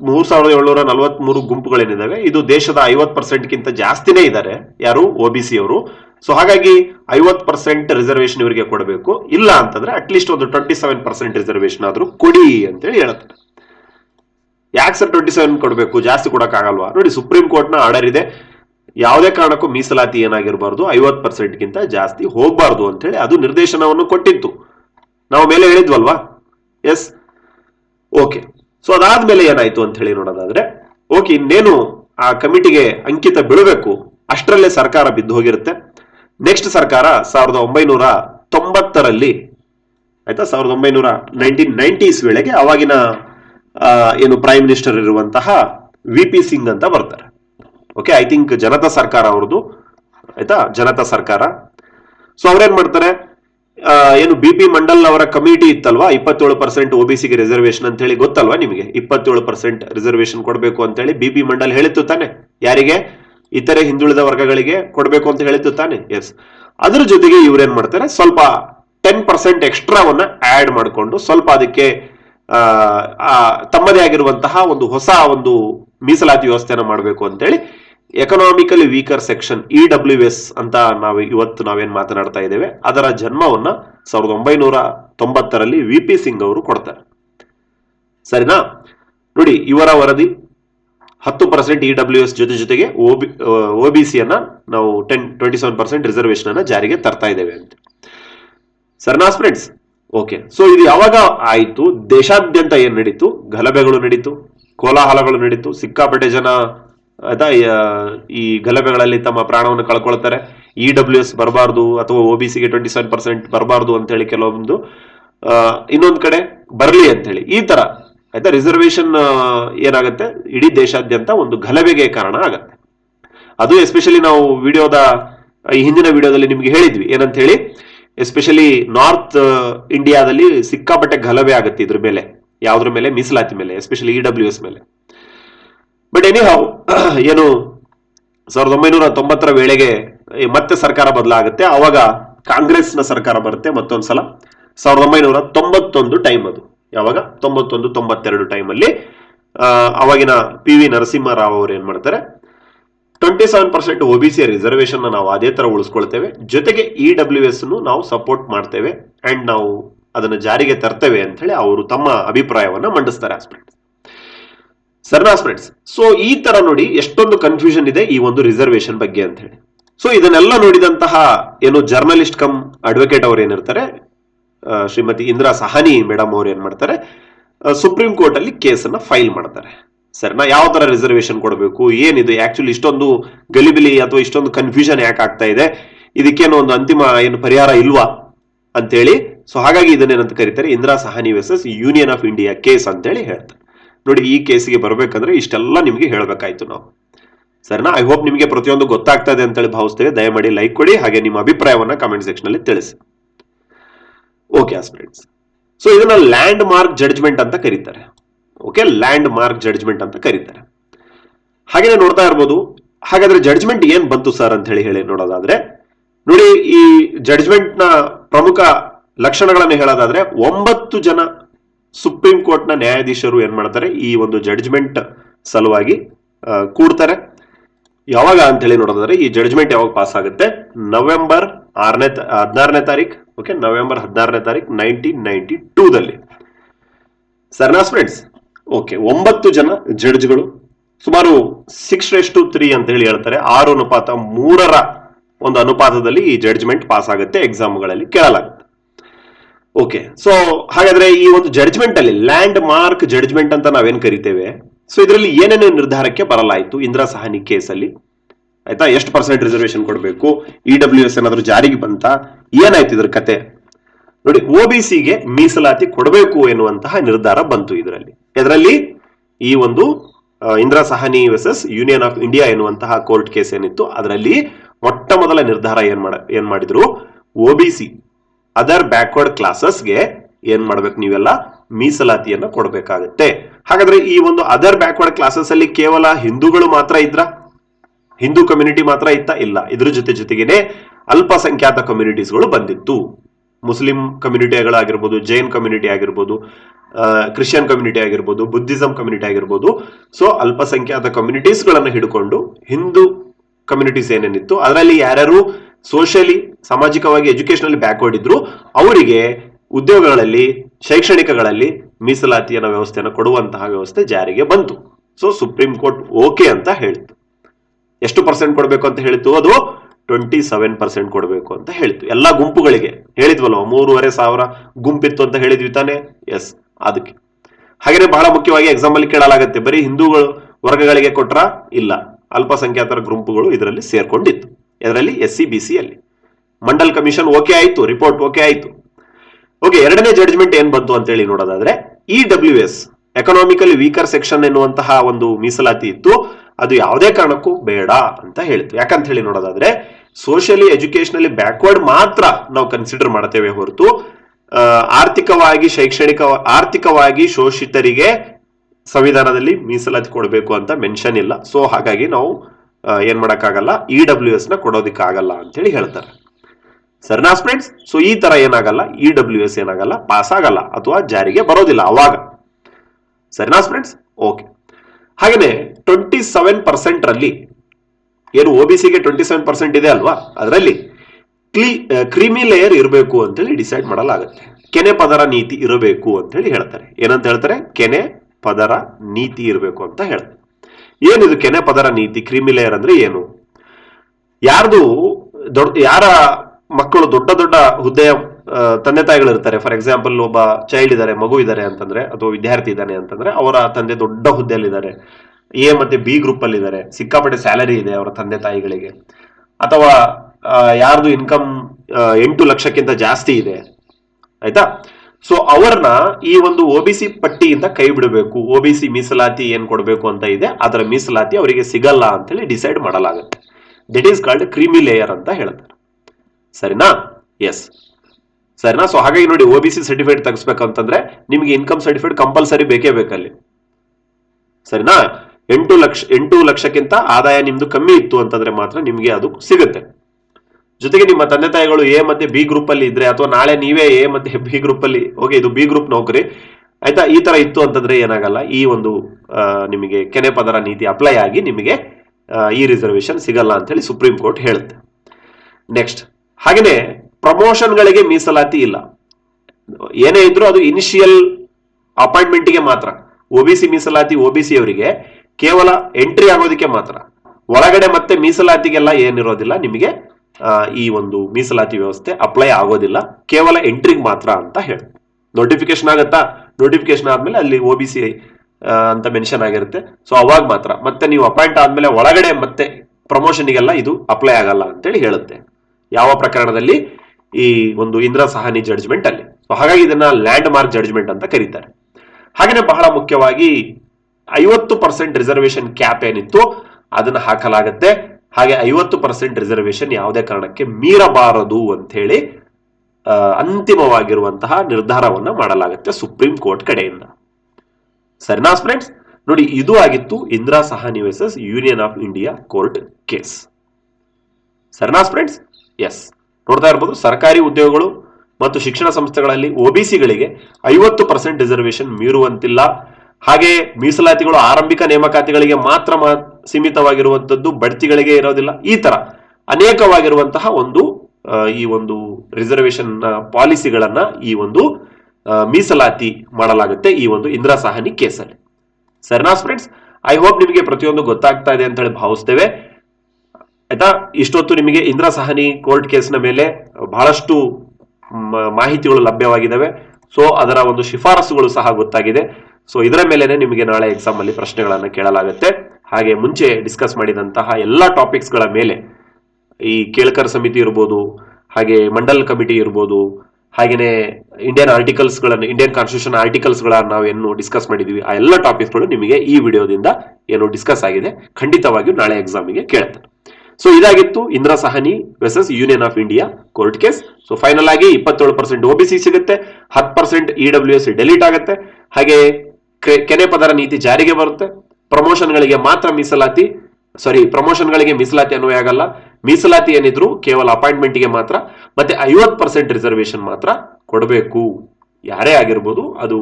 ಮೂರ್ ಸಾವಿರದ ಏಳ್ನೂರ ನಲವತ್ಮೂರು ಗುಂಪುಗಳೇನಿದಾವೆ, ಇದು ದೇಶದ ಐವತ್ ಪರ್ಸೆಂಟ್ಗಿಂತ ಜಾಸ್ತಿನೇ ಇದ್ದಾರೆ ಯಾರು? ಒ ಬಿ ಸಿ ಅವರು. ಸೊ ಹಾಗಾಗಿ ಐವತ್ ಪರ್ಸೆಂಟ್ ರಿಸರ್ವೇಶನ್ ಇವರಿಗೆ ಕೊಡಬೇಕು. ಇಲ್ಲ ಅಂತಂದ್ರೆ ಅಟ್ಲೀಸ್ಟ್ ಒಂದು ಟ್ವೆಂಟಿ ಸೆವೆನ್ ಪರ್ಸೆಂಟ್ ರಿಸರ್ವೇಶನ್ ಆದ್ರೂ ಕೊಡಿ ಅಂತೇಳಿ ಹೇಳುತ್ತೆ. ಯಾಕೆ ಸರ್ ಟ್ವೆಂಟಿ ಸೆವೆನ್ ಕೊಡಬೇಕು? ಜಾಸ್ತಿ ಕೊಡೋಕ್ಕಾಗಲ್ವಾ? ನೋಡಿ ಸುಪ್ರೀಂ ಕೋರ್ಟ್ನ ಆರ್ಡರ್ ಇದೆ. ಯಾವುದೇ ಕಾರಣಕ್ಕೂ ಮೀಸಲಾತಿ ಏನಾಗಿರಬಾರ್ದು. ಐವತ್ ಪರ್ಸೆಂಟ್ಗಿಂತ ಜಾಸ್ತಿ ಹೋಗಬಾರ್ದು ಅಂತೇಳಿ ಅದು ನಿರ್ದೇಶನವನ್ನು ಕೊಟ್ಟಿತ್ತು. ನಾವು ಮೇಲೆ ಹೇಳಿದ್ವಲ್ವಾ? ಎಸ್ ಓಕೆ ಸೊ ಅದಾದ್ಮೇಲೆ ಏನಾಯ್ತು ಅಂತ ಹೇಳಿ ನೋಡೋದಾದ್ರೆ ಓಕೆ ಇನ್ನೇನು ಆ ಕಮಿಟಿಗೆ ಅಂಕಿತ ಬೀಳಬೇಕು? ಅಷ್ಟರಲ್ಲೇ ಸರ್ಕಾರ ಬಿದ್ದು ಹೋಗಿರುತ್ತೆ. ನೆಕ್ಸ್ಟ್ ಸರ್ಕಾರ ಸಾವಿರದ ಒಂಬೈನೂರ ತೊಂಬತ್ತರಲ್ಲಿ, ಆಯ್ತಾ? ಸಾವಿರದ ಒಂಬೈನೂರ ನೈನ್ಟೀನ್ ನೈಂಟೀಸ್ ವೇಳೆಗೆ ಅವಾಗಿನ ಏನು ಪ್ರೈಮ್ ಮಿನಿಸ್ಟರ್ ಇರುವಂತಹ ವಿ ಪಿ ಸಿಂಗ್ ಅಂತ ಬರ್ತಾರೆ. ಓಕೆ ಐ ಥಿಂಕ್ ಜನತಾ ಸರ್ಕಾರ ಅವ್ರದ್ದು, ಆಯ್ತಾ? ಜನತಾ ಸರ್ಕಾರ. ಸೊ ಅವ್ರೇನ್ ಮಾಡ್ತಾರೆ? ಏನು ಬಿ ಪಿ ಮಂಡಲ್ ಅವರ ಕಮಿಟಿ ಇತ್ತಲ್ವಾ? ಇಪ್ಪತ್ತೇಳು ಪರ್ಸೆಂಟ್ ಒ ಬಿ ಸಿಗೆ ರಿಸರ್ವೇಶನ್ ಅಂತ ಹೇಳಿ ಗೊತ್ತಲ್ವಾ ನಿಮಗೆ? ಇಪ್ಪತ್ತೇಳು ಪರ್ಸೆಂಟ್ ರಿಸರ್ವೇಶನ್ ಕೊಡಬೇಕು ಅಂತ ಹೇಳಿ ಬಿ ಪಿ ಮಂಡಲ್ ಹೇಳಿತ್ತು ತಾನೆ. ಯಾರಿಗೆ? ಇತರೆ ಹಿಂದುಳಿದ ವರ್ಗಗಳಿಗೆ ಕೊಡಬೇಕು ಅಂತ ಹೇಳಿದ್ದು ತಾನೆ? ಎಸ್ ಅದ್ರ ಜೊತೆಗೆ ಇವ್ರೇನ್ ಮಾಡ್ತಾರೆ? ಸ್ವಲ್ಪ ಟೆನ್ ಪರ್ಸೆಂಟ್ ಎಕ್ಸ್ಟ್ರಾವನ್ನ ಆಡ್ ಮಾಡಿಕೊಂಡು ಸ್ವಲ್ಪ ಅದಕ್ಕೆ ತಮ್ಮದೇ ಆಗಿರುವಂತಹ ಒಂದು ಹೊಸ ಒಂದು ಮೀಸಲಾತಿ ವ್ಯವಸ್ಥೆನ ಮಾಡಬೇಕು ಅಂತೇಳಿ economically weaker section E W S ಅಂತ ನಾವು ಇವತ್ತು ನಾವೇನ್ ಮಾತನಾಡ್ತಾ ಇದ್ದೇವೆ, ಅದರ ಜನ್ಮವನ್ನ ಸಾವಿರದ ಒಂಬೈನೂರ ತೊಂಬತ್ತರಲ್ಲಿ ವಿ ಪಿ ಸಿಂಗ್ ಅವರು ಕೊಡ್ತಾರೆ. ಸರಿನಾ? ನೋಡಿ, ಇವರ ವರದಿ ಹತ್ತು ಪರ್ಸೆಂಟ್ ಇ ಡಬ್ಲ್ಯೂ ಎಸ್ ಜೊತೆ ಜೊತೆಗೆ ಒ ಬಿ ಸಿಯನ್ನು ನಾವು ten twenty seven percent reservation ಅನ್ನ ಜಾರಿಗೆ ತರ್ತಾ ಇದ್ದೇವೆ ಅಂತ. ಸರ್ನಾ ಫ್ರೆಂಡ್ಸ್ ಓಕೆ ಸೊ ಇದು ಯಾವಾಗ ಆಯಿತು? ದೇಶಾದ್ಯಂತ ಏನ್ ನಡೀತು? ಗಲಭೆಗಳು ನಡೀತು, ಕೋಲಾಹಲಗಳು ನಡೀತು, ಸಿಕ್ಕಾಪಟ್ಟೆ ಜನ, ಅದ ಈ ಗಲಭೆಗಳಲ್ಲಿ ತಮ್ಮ ಪ್ರಾಣವನ್ನು ಕಳ್ಕೊಳ್ತಾರೆ. ಇ ಡಬ್ಲ್ಯೂ ಎಸ್ ಬರಬಾರ್ದು ಅಥವಾ ಒ ಬಿ ಸಿಗೆ ಟ್ವೆಂಟಿ ಸೆವೆನ್ ಪರ್ಸೆಂಟ್ ಬರಬಾರ್ದು ಅಂತ ಹೇಳಿ ಕೆಲವೊಂದು ಇನ್ನೊಂದು ಕಡೆ ಬರಲಿ ಅಂತ ಹೇಳಿ. ಈ ತರ ಆಯ್ತಾ? ರಿಸರ್ವೇಶನ್ ಏನಾಗುತ್ತೆ? ಇಡೀ ದೇಶಾದ್ಯಂತ ಒಂದು ಗಲಭೆಗೆ ಕಾರಣ ಆಗತ್ತೆ. ಅದು ಎಸ್ಪೆಷಲಿ ನಾವು ವಿಡಿಯೋದ, ಈ ಹಿಂದಿನ ವಿಡಿಯೋದಲ್ಲಿ ನಿಮ್ಗೆ ಹೇಳಿದ್ವಿ. ಏನಂತ ಹೇಳಿ ಎಸ್ಪೆಷಲಿ ನಾರ್ತ್ ಇಂಡಿಯಾದಲ್ಲಿ ಸಿಕ್ಕಾಪಟ್ಟೆ ಗಲಭೆ ಆಗುತ್ತೆ ಇದ್ರ ಮೇಲೆ. ಯಾವ್ದ್ರ ಮೇಲೆ? ಮೀಸಲಾತಿ ಮೇಲೆ ಎಸ್ಪೆಷಲಿ ಇ ಡಬ್ಲ್ಯೂ ಎಸ್ ಮೇಲೆ. ಬಟ್ ಎನಿ ಹೌ ಏನು, ಸಾವಿರದ ಒಂಬೈನೂರ ತೊಂಬತ್ತರ ವೇಳೆಗೆ ಮತ್ತೆ ಸರ್ಕಾರ ಬದಲಾಗುತ್ತೆ. ಅವಾಗ ಕಾಂಗ್ರೆಸ್ನ ಸರ್ಕಾರ ಬರುತ್ತೆ ಮತ್ತೊಂದ್ಸಲ. ಸಾವಿರದ ಒಂಬೈನೂರ ತೊಂಬತ್ತೊಂದು ಟೈಮ್ ಅದು. ಯಾವಾಗ? ತೊಂಬತ್ತೊಂದು, ತೊಂಬತ್ತೆರಡು ಟೈಮಲ್ಲಿ ಅವಾಗಿನ ಪಿ ವಿ ನರಸಿಂಹರಾವ್ ಅವರು ಏನ್ ಮಾಡ್ತಾರೆ? Twenty seven percent O B C reservation ನಾವು ಅದೇ ತರ ಉಳಿಸ್ಕೊಳ್ತೇವೆ. ಜೊತೆಗೆ ಇ ಡಬ್ಲ್ಯೂ ಎಸ್ ನಾವು ಸಪೋರ್ಟ್ ಮಾಡ್ತೇವೆ. ಅಂಡ್ ನಾವು ಅದನ್ನು ಜಾರಿಗೆ ತರ್ತೇವೆ ಅಂತ ಹೇಳಿ ಅವರು ತಮ್ಮ ಅಭಿಪ್ರಾಯವನ್ನ ಮಂಡಿಸ್ತಾರೆ ಆಸ್ಪಿರೆಂಟ್ಸ್ ಸರ್ನಾ ಫ್ರೆಂಡ್ಸ್ ಸೊ ಈ ತರ ನೋಡಿ ಎಷ್ಟೊಂದು ಕನ್ಫ್ಯೂಷನ್ ಇದೆ ಈ ಒಂದು ರಿಸರ್ವೇಶನ್ ಬಗ್ಗೆ ಅಂತ ಹೇಳಿ. ಸೊ ಇದನ್ನೆಲ್ಲ ನೋಡಿದಂತಹ ಏನು ಜರ್ನಲಿಸ್ಟ್ ಕಮ್ ಅಡ್ವೊಕೇಟ್ ಅವರು ಏನಿರ್ತಾರೆ? ಶ್ರೀಮತಿ ಇಂದಿರಾ ಸಹಾನಿ ಮೇಡಮ್ ಅವ್ರು ಏನ್ ಮಾಡ್ತಾರೆ? ಸುಪ್ರೀಂ ಕೋರ್ಟ್ ಅಲ್ಲಿ ಕೇಸನ್ನ ಫೈಲ್ ಮಾಡ್ತಾರೆ. ಸರಿನಾ ಯಾವ ತರ ರಿಸರ್ವೇಶನ್ ಕೊಡಬೇಕು? ಏನಿದೆ? ಆಕ್ಚುಲಿ ಇಷ್ಟೊಂದು ಗಲಿಬಿಲಿ ಅಥವಾ ಇಷ್ಟೊಂದು ಕನ್ಫ್ಯೂಷನ್ ಯಾಕೆ ಆಗ್ತಾ ಇದೆ? ಇದಕ್ಕೇನು ಒಂದು ಅಂತಿಮ ಏನು ಪರಿಹಾರ ಇಲ್ವಾ ಅಂತೇಳಿ? ಸೊ ಹಾಗಾಗಿ ಇದನ್ನೇನಂತ ಕರೀತಾರೆ? Indira Sawhney versus union of India case ಅಂತೇಳಿ ಹೇಳ್ತಾರೆ. ನೋಡಿ, ಈ ಕೇಸಿಗೆ ಬರಬೇಕಂದ್ರೆ ಇಷ್ಟೆಲ್ಲ ನಿಮಗೆ ಹೇಳಬೇಕಾಯ್ತು ನಾವು. ಸರಿನಾ ಐ ಹೋಪ್ ನಿಮಗೆ ಪ್ರತಿಯೊಂದು ಗೊತ್ತಾಗ್ತಾ ಇದೆ ಅಂತೇಳಿ ಭಾವಿಸ್ತೇವೆ. ದಯಮಾಡಿ ಲೈಕ್ ಕೊಡಿ. ಹಾಗೆ ನಿಮ್ಮ ಅಭಿಪ್ರಾಯವನ್ನ ಕಾಮೆಂಟ್ ಸೆಕ್ಷನ್ ಅಲ್ಲಿ ತಿಳಿಸಿ. ಓಕೆ ಆಸ್ಪಿರೆಂಟ್ಸ್ ಸೊ ಇದನ್ನ ಲ್ಯಾಂಡ್ ಮಾರ್ಕ್ ಜಡ್ಜ್ಮೆಂಟ್ ಅಂತ ಕರೀತಾರೆ. ಓಕೆ ಲ್ಯಾಂಡ್ ಮಾರ್ಕ್ ಜಡ್ಜ್ಮೆಂಟ್ ಅಂತ ಕರೀತಾರೆ. ಹಾಗೆ ನೋಡ್ತಾ ಇರ್ಬೋದು. ಹಾಗಾದ್ರೆ ಜಡ್ಜ್ಮೆಂಟ್ ಏನ್ ಬಂತು ಸರ್ ಅಂತ ಹೇಳಿ ಹೇಳಿ ನೋಡೋದಾದ್ರೆ, ನೋಡಿ ಈ ಜಡ್ಜ್ಮೆಂಟ್ನ ಪ್ರಮುಖ ಲಕ್ಷಣಗಳನ್ನು ಹೇಳೋದಾದ್ರೆ, ಒಂಬತ್ತು ಜನ ಸುಪ್ರೀಂ ಕೋರ್ಟ್ನ ನ್ಯಾಯಾಧೀಶರು ಏನ್ ಮಾಡ್ತಾರೆ, ಈ ಒಂದು ಜಡ್ಜ್ಮೆಂಟ್ ಸಲುವಾಗಿ ಕೂಡ್ತಾರೆ. ಯಾವಾಗ ಅಂತ ಹೇಳಿ ನೋಡೋದಾದ್ರೆ, ಈ ಜಡ್ಜ್ಮೆಂಟ್ ಯಾವಾಗ ಪಾಸ್ ಆಗುತ್ತೆ? ನವೆಂಬರ್ ಆರನೇ ಹದಿನಾರನೇ ತಾರೀಕು ಓಕೆ ನವೆಂಬರ್ ಹದಿನಾರನೇ ತಾರೀಕು ನೈನ್ಟೀನ್ ನೈನ್ಟಿ ಟೂದಲ್ಲಿ ಸರ್ನಾ ಫ್ರೆಂಡ್ಸ್ ಓಕೆ ಒಂಬತ್ತು ಜನ ಜಡ್ಜ್ಗಳು ಸುಮಾರು ಸಿಕ್ಸ್ ರೇಸ್ ಟು ತ್ರೀ ಅಂತ ಹೇಳಿ ಹೇಳ್ತಾರೆ. ಆರು ಅನುಪಾತ ಮೂರರ ಒಂದು ಅನುಪಾತದಲ್ಲಿ ಈ ಜಡ್ಜ್ಮೆಂಟ್ ಪಾಸ್ ಆಗುತ್ತೆ ಎಕ್ಸಾಮ್ಗಳಲ್ಲಿ ಕೇಳಲಾಗುತ್ತೆ. ಓಕೆ ಸೊ ಹಾಗಾದ್ರೆ ಈ ಒಂದು ಜಡ್ಜ್ಮೆಂಟ್ ಅಲ್ಲಿ ಲ್ಯಾಂಡ್ ಮಾರ್ಕ್ ಜಡ್ಜ್ಮೆಂಟ್ ಅಂತ ನಾವೇನ್ ಕರಿತೇವೆ? ಸೊ ಇದರಲ್ಲಿ ಏನೇನು ನಿರ್ಧಾರಕ್ಕೆ ಬರಲಾಯಿತು ಇಂದಿರಾ ಸಹಾನಿ ಕೇಸಲ್ಲಿ ಆಯ್ತಾ? ಎಷ್ಟು ಪರ್ಸೆಂಟ್ ರಿಸರ್ವೇಶನ್ ಕೊಡಬೇಕು? ಇ ಡಬ್ಲ್ಯೂ ಎಸ್ ಏನಾದ್ರು ಜಾರಿಗೆ ಬಂತ? ಏನಾಯ್ತು ಇದ್ರ ಕತೆ? ನೋಡಿ ಒ ಬಿ ಸಿಗೆ ಮೀಸಲಾತಿ ಕೊಡಬೇಕು ಎನ್ನುವಂತಹ ನಿರ್ಧಾರ ಬಂತು ಇದರಲ್ಲಿ. ಇದರಲ್ಲಿ ಈ ಒಂದು Indira Sawhney versus union of India ಎನ್ನುವಂತಹ ಕೋರ್ಟ್ ಕೇಸ್ ಏನಿತ್ತು, ಅದರಲ್ಲಿ ಮೊಟ್ಟ ಮೊದಲ ನಿರ್ಧಾರ ಏನ್ ಮಾಡ, ಏನ್ ಮಾಡಿದ್ರು? O B C other backward ಕ್ಲಾಸಸ್ಗೆ ಏನ್ ಮಾಡ್ಬೇಕು ನೀವೆಲ್ಲ? ಮೀಸಲಾತಿಯನ್ನ ಕೊಡಬೇಕಾಗತ್ತೆ. ಹಾಗಾದ್ರೆ ಈ ಒಂದು ಅದರ್ ಬ್ಯಾಕ್ವರ್ಡ್ ಕ್ಲಾಸಸ್ ಅಲ್ಲಿ ಕೇವಲ ಹಿಂದೂಗಳು ಮಾತ್ರ ಇದ್ರ? ಹಿಂದೂ ಕಮ್ಯುನಿಟಿ ಮಾತ್ರ ಇತ್ತ? ಇಲ್ಲ. ಇದ್ರ ಜೊತೆ ಜೊತೆಗೇನೆ ಅಲ್ಪಸಂಖ್ಯಾತ ಕಮ್ಯುನಿಟೀಸ್ಗಳು ಬಂದಿತ್ತು. ಮುಸ್ಲಿಂ ಕಮ್ಯುನಿಟಿಗಳಾಗಿರ್ಬೋದು ಜೈನ್ ಕಮ್ಯುನಿಟಿ ಆಗಿರ್ಬೋದು ಕ್ರಿಶ್ಚಿಯನ್ ಕಮ್ಯುನಿಟಿ ಆಗಿರ್ಬೋದು ಬುದ್ಧಿಸಂ ಕಮ್ಯುನಿಟಿ ಆಗಿರ್ಬೋದು. ಸೊ ಅಲ್ಪಸಂಖ್ಯಾತ ಕಮ್ಯುನಿಟೀಸ್ಗಳನ್ನು ಹಿಡ್ಕೊಂಡು ಹಿಂದೂ ಕಮ್ಯುನಿಟೀಸ್ ಏನೇನಿತ್ತು, ಅದರಲ್ಲಿ ಯಾರ್ಯಾರು ಸೋಷಿಯಲಿ ಸಾಮಾಜಿಕವಾಗಿ ಎಜುಕೇಶನಲ್ಲಿ ಬ್ಯಾಕ್ವರ್ಡ್ ಇದ್ರು, ಅವರಿಗೆ ಉದ್ಯೋಗಗಳಲ್ಲಿ, ಶೈಕ್ಷಣಿಕಗಳಲ್ಲಿ ಮೀಸಲಾತಿಯನ್ನು ವ್ಯವಸ್ಥೆಯನ್ನು ಕೊಡುವಂತಹ ವ್ಯವಸ್ಥೆ ಜಾರಿಗೆ ಬಂತು. ಸೊ ಸುಪ್ರೀಂ ಕೋರ್ಟ್ ಓಕೆ ಅಂತ ಹೇಳಿತು. ಎಷ್ಟು ಪರ್ಸೆಂಟ್ ಕೊಡಬೇಕು ಅಂತ ಹೇಳಿತು ಅದು ಟ್ವೆಂಟಿ ಸೆವೆನ್ ಪರ್ಸೆಂಟ್ ಕೊಡಬೇಕು ಅಂತ ಹೇಳಿತು ಎಲ್ಲ ಗುಂಪುಗಳಿಗೆ. ಹೇಳಿದ್ವಲ್ವ ಮೂರುವರೆ ಸಾವಿರ ಗುಂಪಿತ್ತು ಅಂತ ಹೇಳಿದ್ವಿ ತಾನೆ? ಎಸ್ ಅದಕ್ಕೆ. ಹಾಗೇನೆ ಬಹಳ ಮುಖ್ಯವಾಗಿ ಎಕ್ಸಾಮ್ ಅಲ್ಲಿ ಕೇಳಲಾಗತ್ತೆ. ಬರೀ ಹಿಂದೂಗಳು ವರ್ಗಗಳಿಗೆ ಕೊಟ್ರ? ಇಲ್ಲ. ಅಲ್ಪಸಂಖ್ಯಾತರ ಗುಂಪುಗಳು ಇದರಲ್ಲಿ ಸೇರ್ಕೊಂಡಿತ್ತು. ಇದರಲ್ಲಿ ಎಸ್ ಸಿ ಬಿ ಸಿ ಅಲ್ಲಿ. ಮಂಡಲ್ ಕಮಿಷನ್ ಓಕೆ ಆಯ್ತು ರಿಪೋರ್ಟ್ ಓಕೆ ಆಯ್ತು. ಓಕೆ ಎರಡನೇ ಜಡ್ಜ್ಮೆಂಟ್ ಏನ್ ಬಂತು ಅಂತ ಹೇಳಿ ನೋಡೋದಾದ್ರೆ E W S economically weaker section ಎನ್ನುವಂತಹ ಒಂದು ಮೀಸಲಾತಿ ಇತ್ತು. ಅದು ಯಾವುದೇ ಕಾರಣಕ್ಕೂ ಬೇಡ ಅಂತ ಹೇಳಿತು ಯಾಕಂತ ಹೇಳಿ ನೋಡೋದಾದ್ರೆ ಸೋಷಿಯಲಿ ಎಜುಕೇಶನಲಿ ಬ್ಯಾಕ್ವರ್ಡ್ ಮಾತ್ರ ನಾವು ಕನ್ಸಿಡರ್ ಮಾಡ್ತೇವೆ ಹೊರತು ಆರ್ಥಿಕವಾಗಿ, ಶೈಕ್ಷಣಿಕ, ಆರ್ಥಿಕವಾಗಿ ಶೋಷಿತರಿಗೆ ಸಂವಿಧಾನದಲ್ಲಿ ಮೀಸಲಾತಿ ಕೊಡಬೇಕು ಅಂತ ಮೆನ್ಷನ್ ಇಲ್ಲ. ಸೊ ಹಾಗಾಗಿ ನಾವು ಏನ್ ಮಾಡೋಕ್ಕಾಗಲ್ಲ ಇ ಡಬ್ಲ್ಯೂ ಎಸ್ನ ಕೊಡೋದಿಕ್ಕಾಗಲ್ಲ ಅಂತೇಳಿ ಹೇಳ್ತಾರೆ. ಸರಿನಾ ಫ್ರೆಂಡ್ಸ್ ಸೊ ಈ ತರ ಏನಾಗಲ್ಲ ಇ ಡಬ್ಲ್ಯೂ ಎಸ್ ಏನಾಗಲ್ಲ ಪಾಸ್ ಆಗಲ್ಲ, ಅಥವಾ ಜಾರಿಗೆ ಬರೋದಿಲ್ಲ ಅವಾಗ. ಸರಿನಾ ಫ್ರೆಂಡ್ಸ್ ಓಕೆ ಹಾಗೇನೆ ಟ್ವೆಂಟಿ ಸೆವೆನ್ ಪರ್ಸೆಂಟ್ ರಲ್ಲಿ, ಏನು ಒಬಿಸಿಗೆ ಟ್ವೆಂಟಿ ಸೆವೆನ್ ಪರ್ಸೆಂಟ್ ಇದೆ ಅಲ್ವಾ? ಅದರಲ್ಲಿ ಕ್ಲೀ, ಕ್ರೀಮಿ ಲೇಯರ್ ಇರಬೇಕು ಅಂತೇಳಿ ಡಿಸೈಡ್ ಮಾಡಲಾಗುತ್ತೆ. ಕೆನೆ ಪದರ ನೀತಿ ಇರಬೇಕು ಅಂತೇಳಿ ಹೇಳ್ತಾರೆ. ಏನಂತ ಹೇಳ್ತಾರೆ? ಕೆನೆ ಪದರ ನೀತಿ ಇರಬೇಕು ಅಂತ ಹೇಳ್ತಾರೆ. ಏನಿದು ಕೆನೆ ಪದರ ನೀತಿ, ಕ್ರೀಮಿ ಲೇಯರ್ ಅಂದ್ರೆ ಏನು? ಯಾರ್ದು ದೊಡ್ಡ ಯಾರ ಮಕ್ಕಳು ದೊಡ್ಡ ದೊಡ್ಡ ಹುದ್ದೆಯ ತಂದೆ ತಾಯಿಗಳು ಇರ್ತಾರೆ. ಫಾರ್ ಎಕ್ಸಾಂಪಲ್ ಒಬ್ಬ ಚೈಲ್ಡ್ ಇದ್ದಾರೆ ಮಗು ಇದ್ದಾರೆ ಅಂತಂದ್ರೆ, ಅಥವಾ ವಿದ್ಯಾರ್ಥಿ ಇದ್ದಾನೆ ಅಂತಂದ್ರೆ, ಅವರ ತಂದೆ ದೊಡ್ಡ ಹುದ್ದೆಯಲ್ಲಿದ್ದಾರೆ. ಎ ಮತ್ತೆ ಬಿ ಗ್ರೂಪ್ ಅಲ್ಲಿ ಇದ್ದಾರೆ ಸಿಕ್ಕಾಪಟ್ಟೆ ಸ್ಯಾಲರಿ ಇದೆ ಅವರ ತಂದೆ ತಾಯಿಗಳಿಗೆ. ಅಥವಾ ಯಾರ್ದು ಇನ್ಕಮ್ ಎಂಟು ಲಕ್ಷಕ್ಕಿಂತ ಜಾಸ್ತಿ ಇದೆ. ಆಯ್ತಾ? ಸೊ ಅವ್ರನ್ನ ಈ ಒಂದು ಒ ಬಿ ಸಿ ಪಟ್ಟಿಯಿಂದ ಕೈ ಬಿಡಬೇಕು. ಒ ಬಿ ಸಿ ಮೀಸಲಾತಿ ಏನ್ ಕೊಡಬೇಕು ಅಂತ ಇದೆ, ಅದರ ಮೀಸಲಾತಿ ಅವರಿಗೆ ಸಿಗಲ್ಲ ಅಂತೇಳಿ ಡಿಸೈಡ್ ಮಾಡಲಾಗುತ್ತೆ. That is called creamy layer ಅಂತ ಹೇಳ್ತಾರೆ. ಸರಿನಾ? ಎಸ್ ಸರಿನಾ ಸೊ ಹಾಗಾಗಿ ನೋಡಿ ಒ ಬಿ ಸಿ ಸರ್ಟಿಫಿಕೇಟ್ ತೆಗಿಸ್ಬೇಕಂತಂದ್ರೆ ನಿಮಗೆ ಇನ್ಕಮ್ ಸರ್ಟಿಫಿಕೇಟ್ ಕಂಪಲ್ಸರಿ ಬೇಕೇ ಬೇಕಲ್ಲಿ. ಸರಿನಾ ಎಂಟು ಲಕ್ಷ, ಎಂಟು ಲಕ್ಷಕ್ಕಿಂತ ಆದಾಯ ನಿಮ್ದು ಕಮ್ಮಿ ಇತ್ತು ಅಂತಂದ್ರೆ ಮಾತ್ರ ನಿಮಗೆ ಅದು ಸಿಗುತ್ತೆ. ಜೊತೆಗೆ ನಿಮ್ಮ ತಂದೆ ತಾಯಿಗಳು ಎ ಮತ್ತೆ ಬಿ ಗ್ರೂಪ್ ಅಲ್ಲಿ ಇದ್ರೆ ಅಥವಾ ನಾಳೆ ನೀವೇ ಎ ಮತ್ತೆ ಬಿ ಗ್ರೂಪ್ ಅಲ್ಲಿ, ಓಕೆ, ಇದು ಬಿ ಗ್ರೂಪ್ ನೌಕರಿ, ಆಯ್ತಾ, ಈ ತರ ಇತ್ತು ಅಂತಂದ್ರೆ ಏನಾಗಲ್ಲ. ಈ ಒಂದು ನಿಮಗೆ ಕೆನೆ ಪದರ ನೀತಿ ಅಪ್ಲೈ ಆಗಿ ನಿಮಗೆ ಈ ರಿಸರ್ವೇಶನ್ ಸಿಗಲ್ಲ ಅಂತ ಹೇಳಿ ಸುಪ್ರೀಂ ಕೋರ್ಟ್ ಹೇಳುತ್ತೆ. ನೆಕ್ಸ್ಟ್ ಹಾಗೇನೆ ಪ್ರಮೋಷನ್ಗಳಿಗೆ ಮೀಸಲಾತಿ ಇಲ್ಲ. ಏನೇ ಇದ್ರೂ ಅದು ಇನಿಷಿಯಲ್ ಅಪಾಯಿಂಟ್ಮೆಂಟ್ಗೆ ಮಾತ್ರ. ಒಬಿಸಿ ಮೀಸಲಾತಿ ಒಬಿಸಿ ಅವರಿಗೆ ಕೇವಲ ಎಂಟ್ರಿ ಆಗೋದಕ್ಕೆ ಮಾತ್ರ. ಒಳಗಡೆ ಮತ್ತೆ ಮೀಸಲಾತಿಗೆಲ್ಲ ಏನಿರೋದಿಲ್ಲ, ನಿಮಗೆ ಈ ಒಂದು ಮೀಸಲಾತಿ ವ್ಯವಸ್ಥೆ ಅಪ್ಲೈ ಆಗೋದಿಲ್ಲ. ಕೇವಲ ಎಂಟ್ರಿಗೆ ಮಾತ್ರ ಅಂತ ಹೇಳಿ. ನೋಟಿಫಿಕೇಶನ್ ಆಗುತ್ತಾ? ನೋಟಿಫಿಕೇಶನ್ ಆದ್ಮೇಲೆ ಅಲ್ಲಿ ಒ ಬಿ ಸಿ ಅಂತ ಮೆನ್ಷನ್ ಆಗಿರುತ್ತೆ. ಸೊ ಅವಾಗ ಮಾತ್ರ. ಮತ್ತೆ ನೀವು ಅಪಾಯಿಂಟ್ ಆದ್ಮೇಲೆ ಒಳಗಡೆ ಮತ್ತೆ ಪ್ರಮೋಷನ್ಗೆಲ್ಲ ಇದು ಅಪ್ಲೈ ಆಗಲ್ಲ ಅಂತೇಳಿ ಹೇಳುತ್ತೆ. ಯಾವ ಪ್ರಕರಣದಲ್ಲಿ? ಈ ಒಂದು ಇಂದ್ರ ಸಹಾನಿ ಜಡ್ಜ್ಮೆಂಟ್ ಅಲ್ಲಿ. ಸೊ ಹಾಗಾಗಿ ಇದನ್ನ ಲ್ಯಾಂಡ್ ಮಾರ್ಕ್ ಜಡ್ಜ್ಮೆಂಟ್ ಅಂತ ಕರೀತಾರೆ. ಹಾಗೆಯೇ ಬಹಳ ಮುಖ್ಯವಾಗಿ ಐವತ್ತು ಪರ್ಸೆಂಟ್ ರಿಸರ್ವೇಶನ್ ಕ್ಯಾಪ್ ಏನಿತ್ತು ಅದನ್ನ ಹಾಕಲಾಗುತ್ತೆ. ಹಾಗೆ ಐವತ್ತು ಪರ್ಸೆಂಟ್ ರಿಸರ್ವೇಶನ್ ಯಾವುದೇ ಕಾರಣಕ್ಕೆ ಮೀರಬಾರದು ಅಂತ ಹೇಳಿ ಅಂತಿಮವಾಗಿರುವಂತಹ ನಿರ್ಧಾರವನ್ನ ಮಾಡಲಾಗುತ್ತೆ ಸುಪ್ರೀಂ ಕೋರ್ಟ್ ಕಡೆಯಿಂದ. ಸರಿನಾ ಫ್ರೆಂಡ್ಸ್ ನೋಡಿ, ಇದು ಆಗಿತ್ತು Indira Sawhney versus union of India court case ಸರಿನಾ ಫ್ರೆಂಡ್ಸ್ ಎಸ್ ನೋಡ್ತಾ ಇರ್ಬೋದು, ಸರ್ಕಾರಿ ಉದ್ಯೋಗಗಳು ಮತ್ತು ಶಿಕ್ಷಣ ಸಂಸ್ಥೆಗಳಲ್ಲಿ ಒಬಿಸಿಗಳಿಗೆ ಐವತ್ತು ಪರ್ಸೆಂಟ್ ರಿಸರ್ವೇಶನ್ ಮೀರುವಂತಿಲ್ಲ. ಹಾಗೆ ಮೀಸಲಾತಿಗಳು ಆರಂಭಿಕ ನೇಮಕಾತಿಗಳಿಗೆ ಮಾತ್ರ ಸೀಮಿತವಾಗಿರುವಂತದ್ದು ಬಡ್ತಿಗಳಿಗೆ ಇರೋದಿಲ್ಲ. ಈ ತರ ಅನೇಕವಾಗಿರುವಂತಹ ಒಂದು ಈ ಒಂದು ರಿಸರ್ವೇಶನ್ ಪಾಲಿಸಿಗಳನ್ನ ಈ ಒಂದು ಮೀಸಲಾತಿ ಮಾಡಲಾಗುತ್ತೆ ಈ ಒಂದು ಇಂದಿರಾ ಸಾಹನಿ ಕೇಸಲ್ಲಿ. ಸರಿನಾ ಫ್ರೆಂಡ್ಸ್ ಐ ಹೋಪ್ ನಿಮಗೆ ಪ್ರತಿಯೊಂದು ಗೊತ್ತಾಗ್ತಾ ಇದೆ ಅಂತ ಹೇಳಿ ಭಾವಿಸ್ತೇವೆ. ಆಯ್ತಾ? ಇಷ್ಟೊತ್ತು ನಿಮಗೆ ಇಂದಿರಾ ಸಹನಿ ಕೋರ್ಟ್ ಕೇಸ್ನ ಮೇಲೆ ಬಹಳಷ್ಟು ಮಾಹಿತಿಗಳು ಲಭ್ಯವಾಗಿದ್ದಾವೆ. ಸೊ ಅದರ ಒಂದು ಶಿಫಾರಸುಗಳು ಸಹ ಗೊತ್ತಾಗಿದೆ. ಸೊ ಇದರ ಮೇಲೆನೆ ನಿಮಗೆ ನಾಳೆ ಎಕ್ಸಾಮ್ ಅಲ್ಲಿ ಪ್ರಶ್ನೆಗಳನ್ನು ಕೇಳಲಾಗುತ್ತೆ. ಹಾಗೆ ಮುಂಚೆ ಡಿಸ್ಕಸ್ ಮಾಡಿದಂತಹ ಎಲ್ಲ ಟಾಪಿಕ್ಸ್ಗಳ ಮೇಲೆ ಈ ಕೇಳ್ಕರ್ ಸಮಿತಿ ಇರ್ಬೋದು, ಹಾಗೆ ಮಂಡಲ್ ಕಮಿಟಿ ಇರ್ಬೋದು ಹಾಗೆಯೇ ಇಂಡಿಯನ್ ಆರ್ಟಿಕಲ್ಸ್ಗಳನ್ನು ಇಂಡಿಯನ್ ಕಾನ್ಸ್ಟಿಟ್ಯೂಷನ್ ಆರ್ಟಿಕಲ್ಸ್ ನಾವು ಏನು ಡಿಸ್ಕಸ್ ಮಾಡಿದೀವಿ, ಆ ಎಲ್ಲ ಟಾಪಿಕ್ಸ್ಗಳು ನಿಮಗೆ ಈ ವಿಡಿಯೋದಿಂದ ಏನು ಡಿಸ್ಕಸ್ ಆಗಿದೆ ಖಂಡಿತವಾಗಿಯೂ ನಾಳೆ ಎಕ್ಸಾಮಿಗೆ ಕೇಳುತ್ತೆ. ಸೊ ಇದಾಗಿತ್ತು Indira Sahni versus union of India court case so final ಆಗಿ ಇಪ್ಪತ್ತೇಳು ಪರ್ಸೆಂಟ್ ಒಬಿಸಿ ಸಿಗುತ್ತೆ, ಹತ್ತು percent E W S delete ಆಗುತ್ತೆ. ಹಾಗೆ ಕೆನೆ ಪದರ ನೀತಿ ಜಾರಿಗೆ ಬರುತ್ತೆ. ಪ್ರಮೋಷನ್ಗಳಿಗೆ ಮಾತ್ರ ಮೀಸಲಾತಿ ಸಾರಿ ಪ್ರಮೋಷನ್ಗಳಿಗೆ ಮೀಸಲಾತಿ ಅನ್ವಯ ಆಗಲ್ಲ. ಮೀಸಲಾತಿ ಏನಿದ್ರು ಕೇವಲ ಅಪಾಯಿಂಟ್ಮೆಂಟ್ಗೆ ಮಾತ್ರ, ಮತ್ತೆ ಐವತ್ ಪರ್ಸೆಂಟ್ ರಿಸರ್ವೇಶನ್ ಮಾತ್ರ ಕೊಡಬೇಕು. ಯಾರೇ ಆಗಿರ್ಬೋದು ಅದು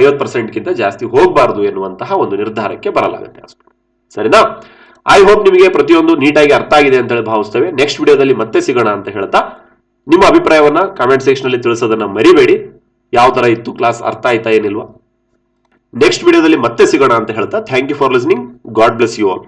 ಐವತ್ ಪರ್ಸೆಂಟ್ಗಿಂತ ಜಾಸ್ತಿ ಹೋಗಬಾರದು ಎನ್ನುವಂತಹ ಒಂದು ನಿರ್ಧಾರಕ್ಕೆ ಬರಲಾಗುತ್ತೆ. ಅಷ್ಟೇ ಸರಿನಾ? ಐ ಹೋಪ್ ನಿಮಗೆ ಪ್ರತಿಯೊಂದು ನೀಟಾಗಿ ಅರ್ಥ ಆಗಿದೆ ಅಂತ ಹೇಳಿ ಭಾವಿಸ್ತೇವೆ. ನೆಕ್ಸ್ಟ್ ವಿಡಿಯೋದಲ್ಲಿ ಮತ್ತೆ ಸಿಗೋಣ ಅಂತ ಹೇಳ್ತಾ, ನಿಮ್ಮ ಅಭಿಪ್ರಾಯವನ್ನ ಕಾಮೆಂಟ್ ಸೆಕ್ಷನ್ ಅಲ್ಲಿ ತಿಳಿಸೋದನ್ನ ಮರಿಬೇಡಿ. ಯಾವ ತರ ಇತ್ತು ಕ್ಲಾಸ್ ಅರ್ಥ ಆಯ್ತಾ ಏನಿಲ್ವಾ? ನೆಕ್ಸ್ಟ್ ವಿಡಿಯೋದಲ್ಲಿ ಮತ್ತೆ ಸಿಗೋಣ ಅಂತ ಹೇಳ್ತಾ thank you for listening God bless you all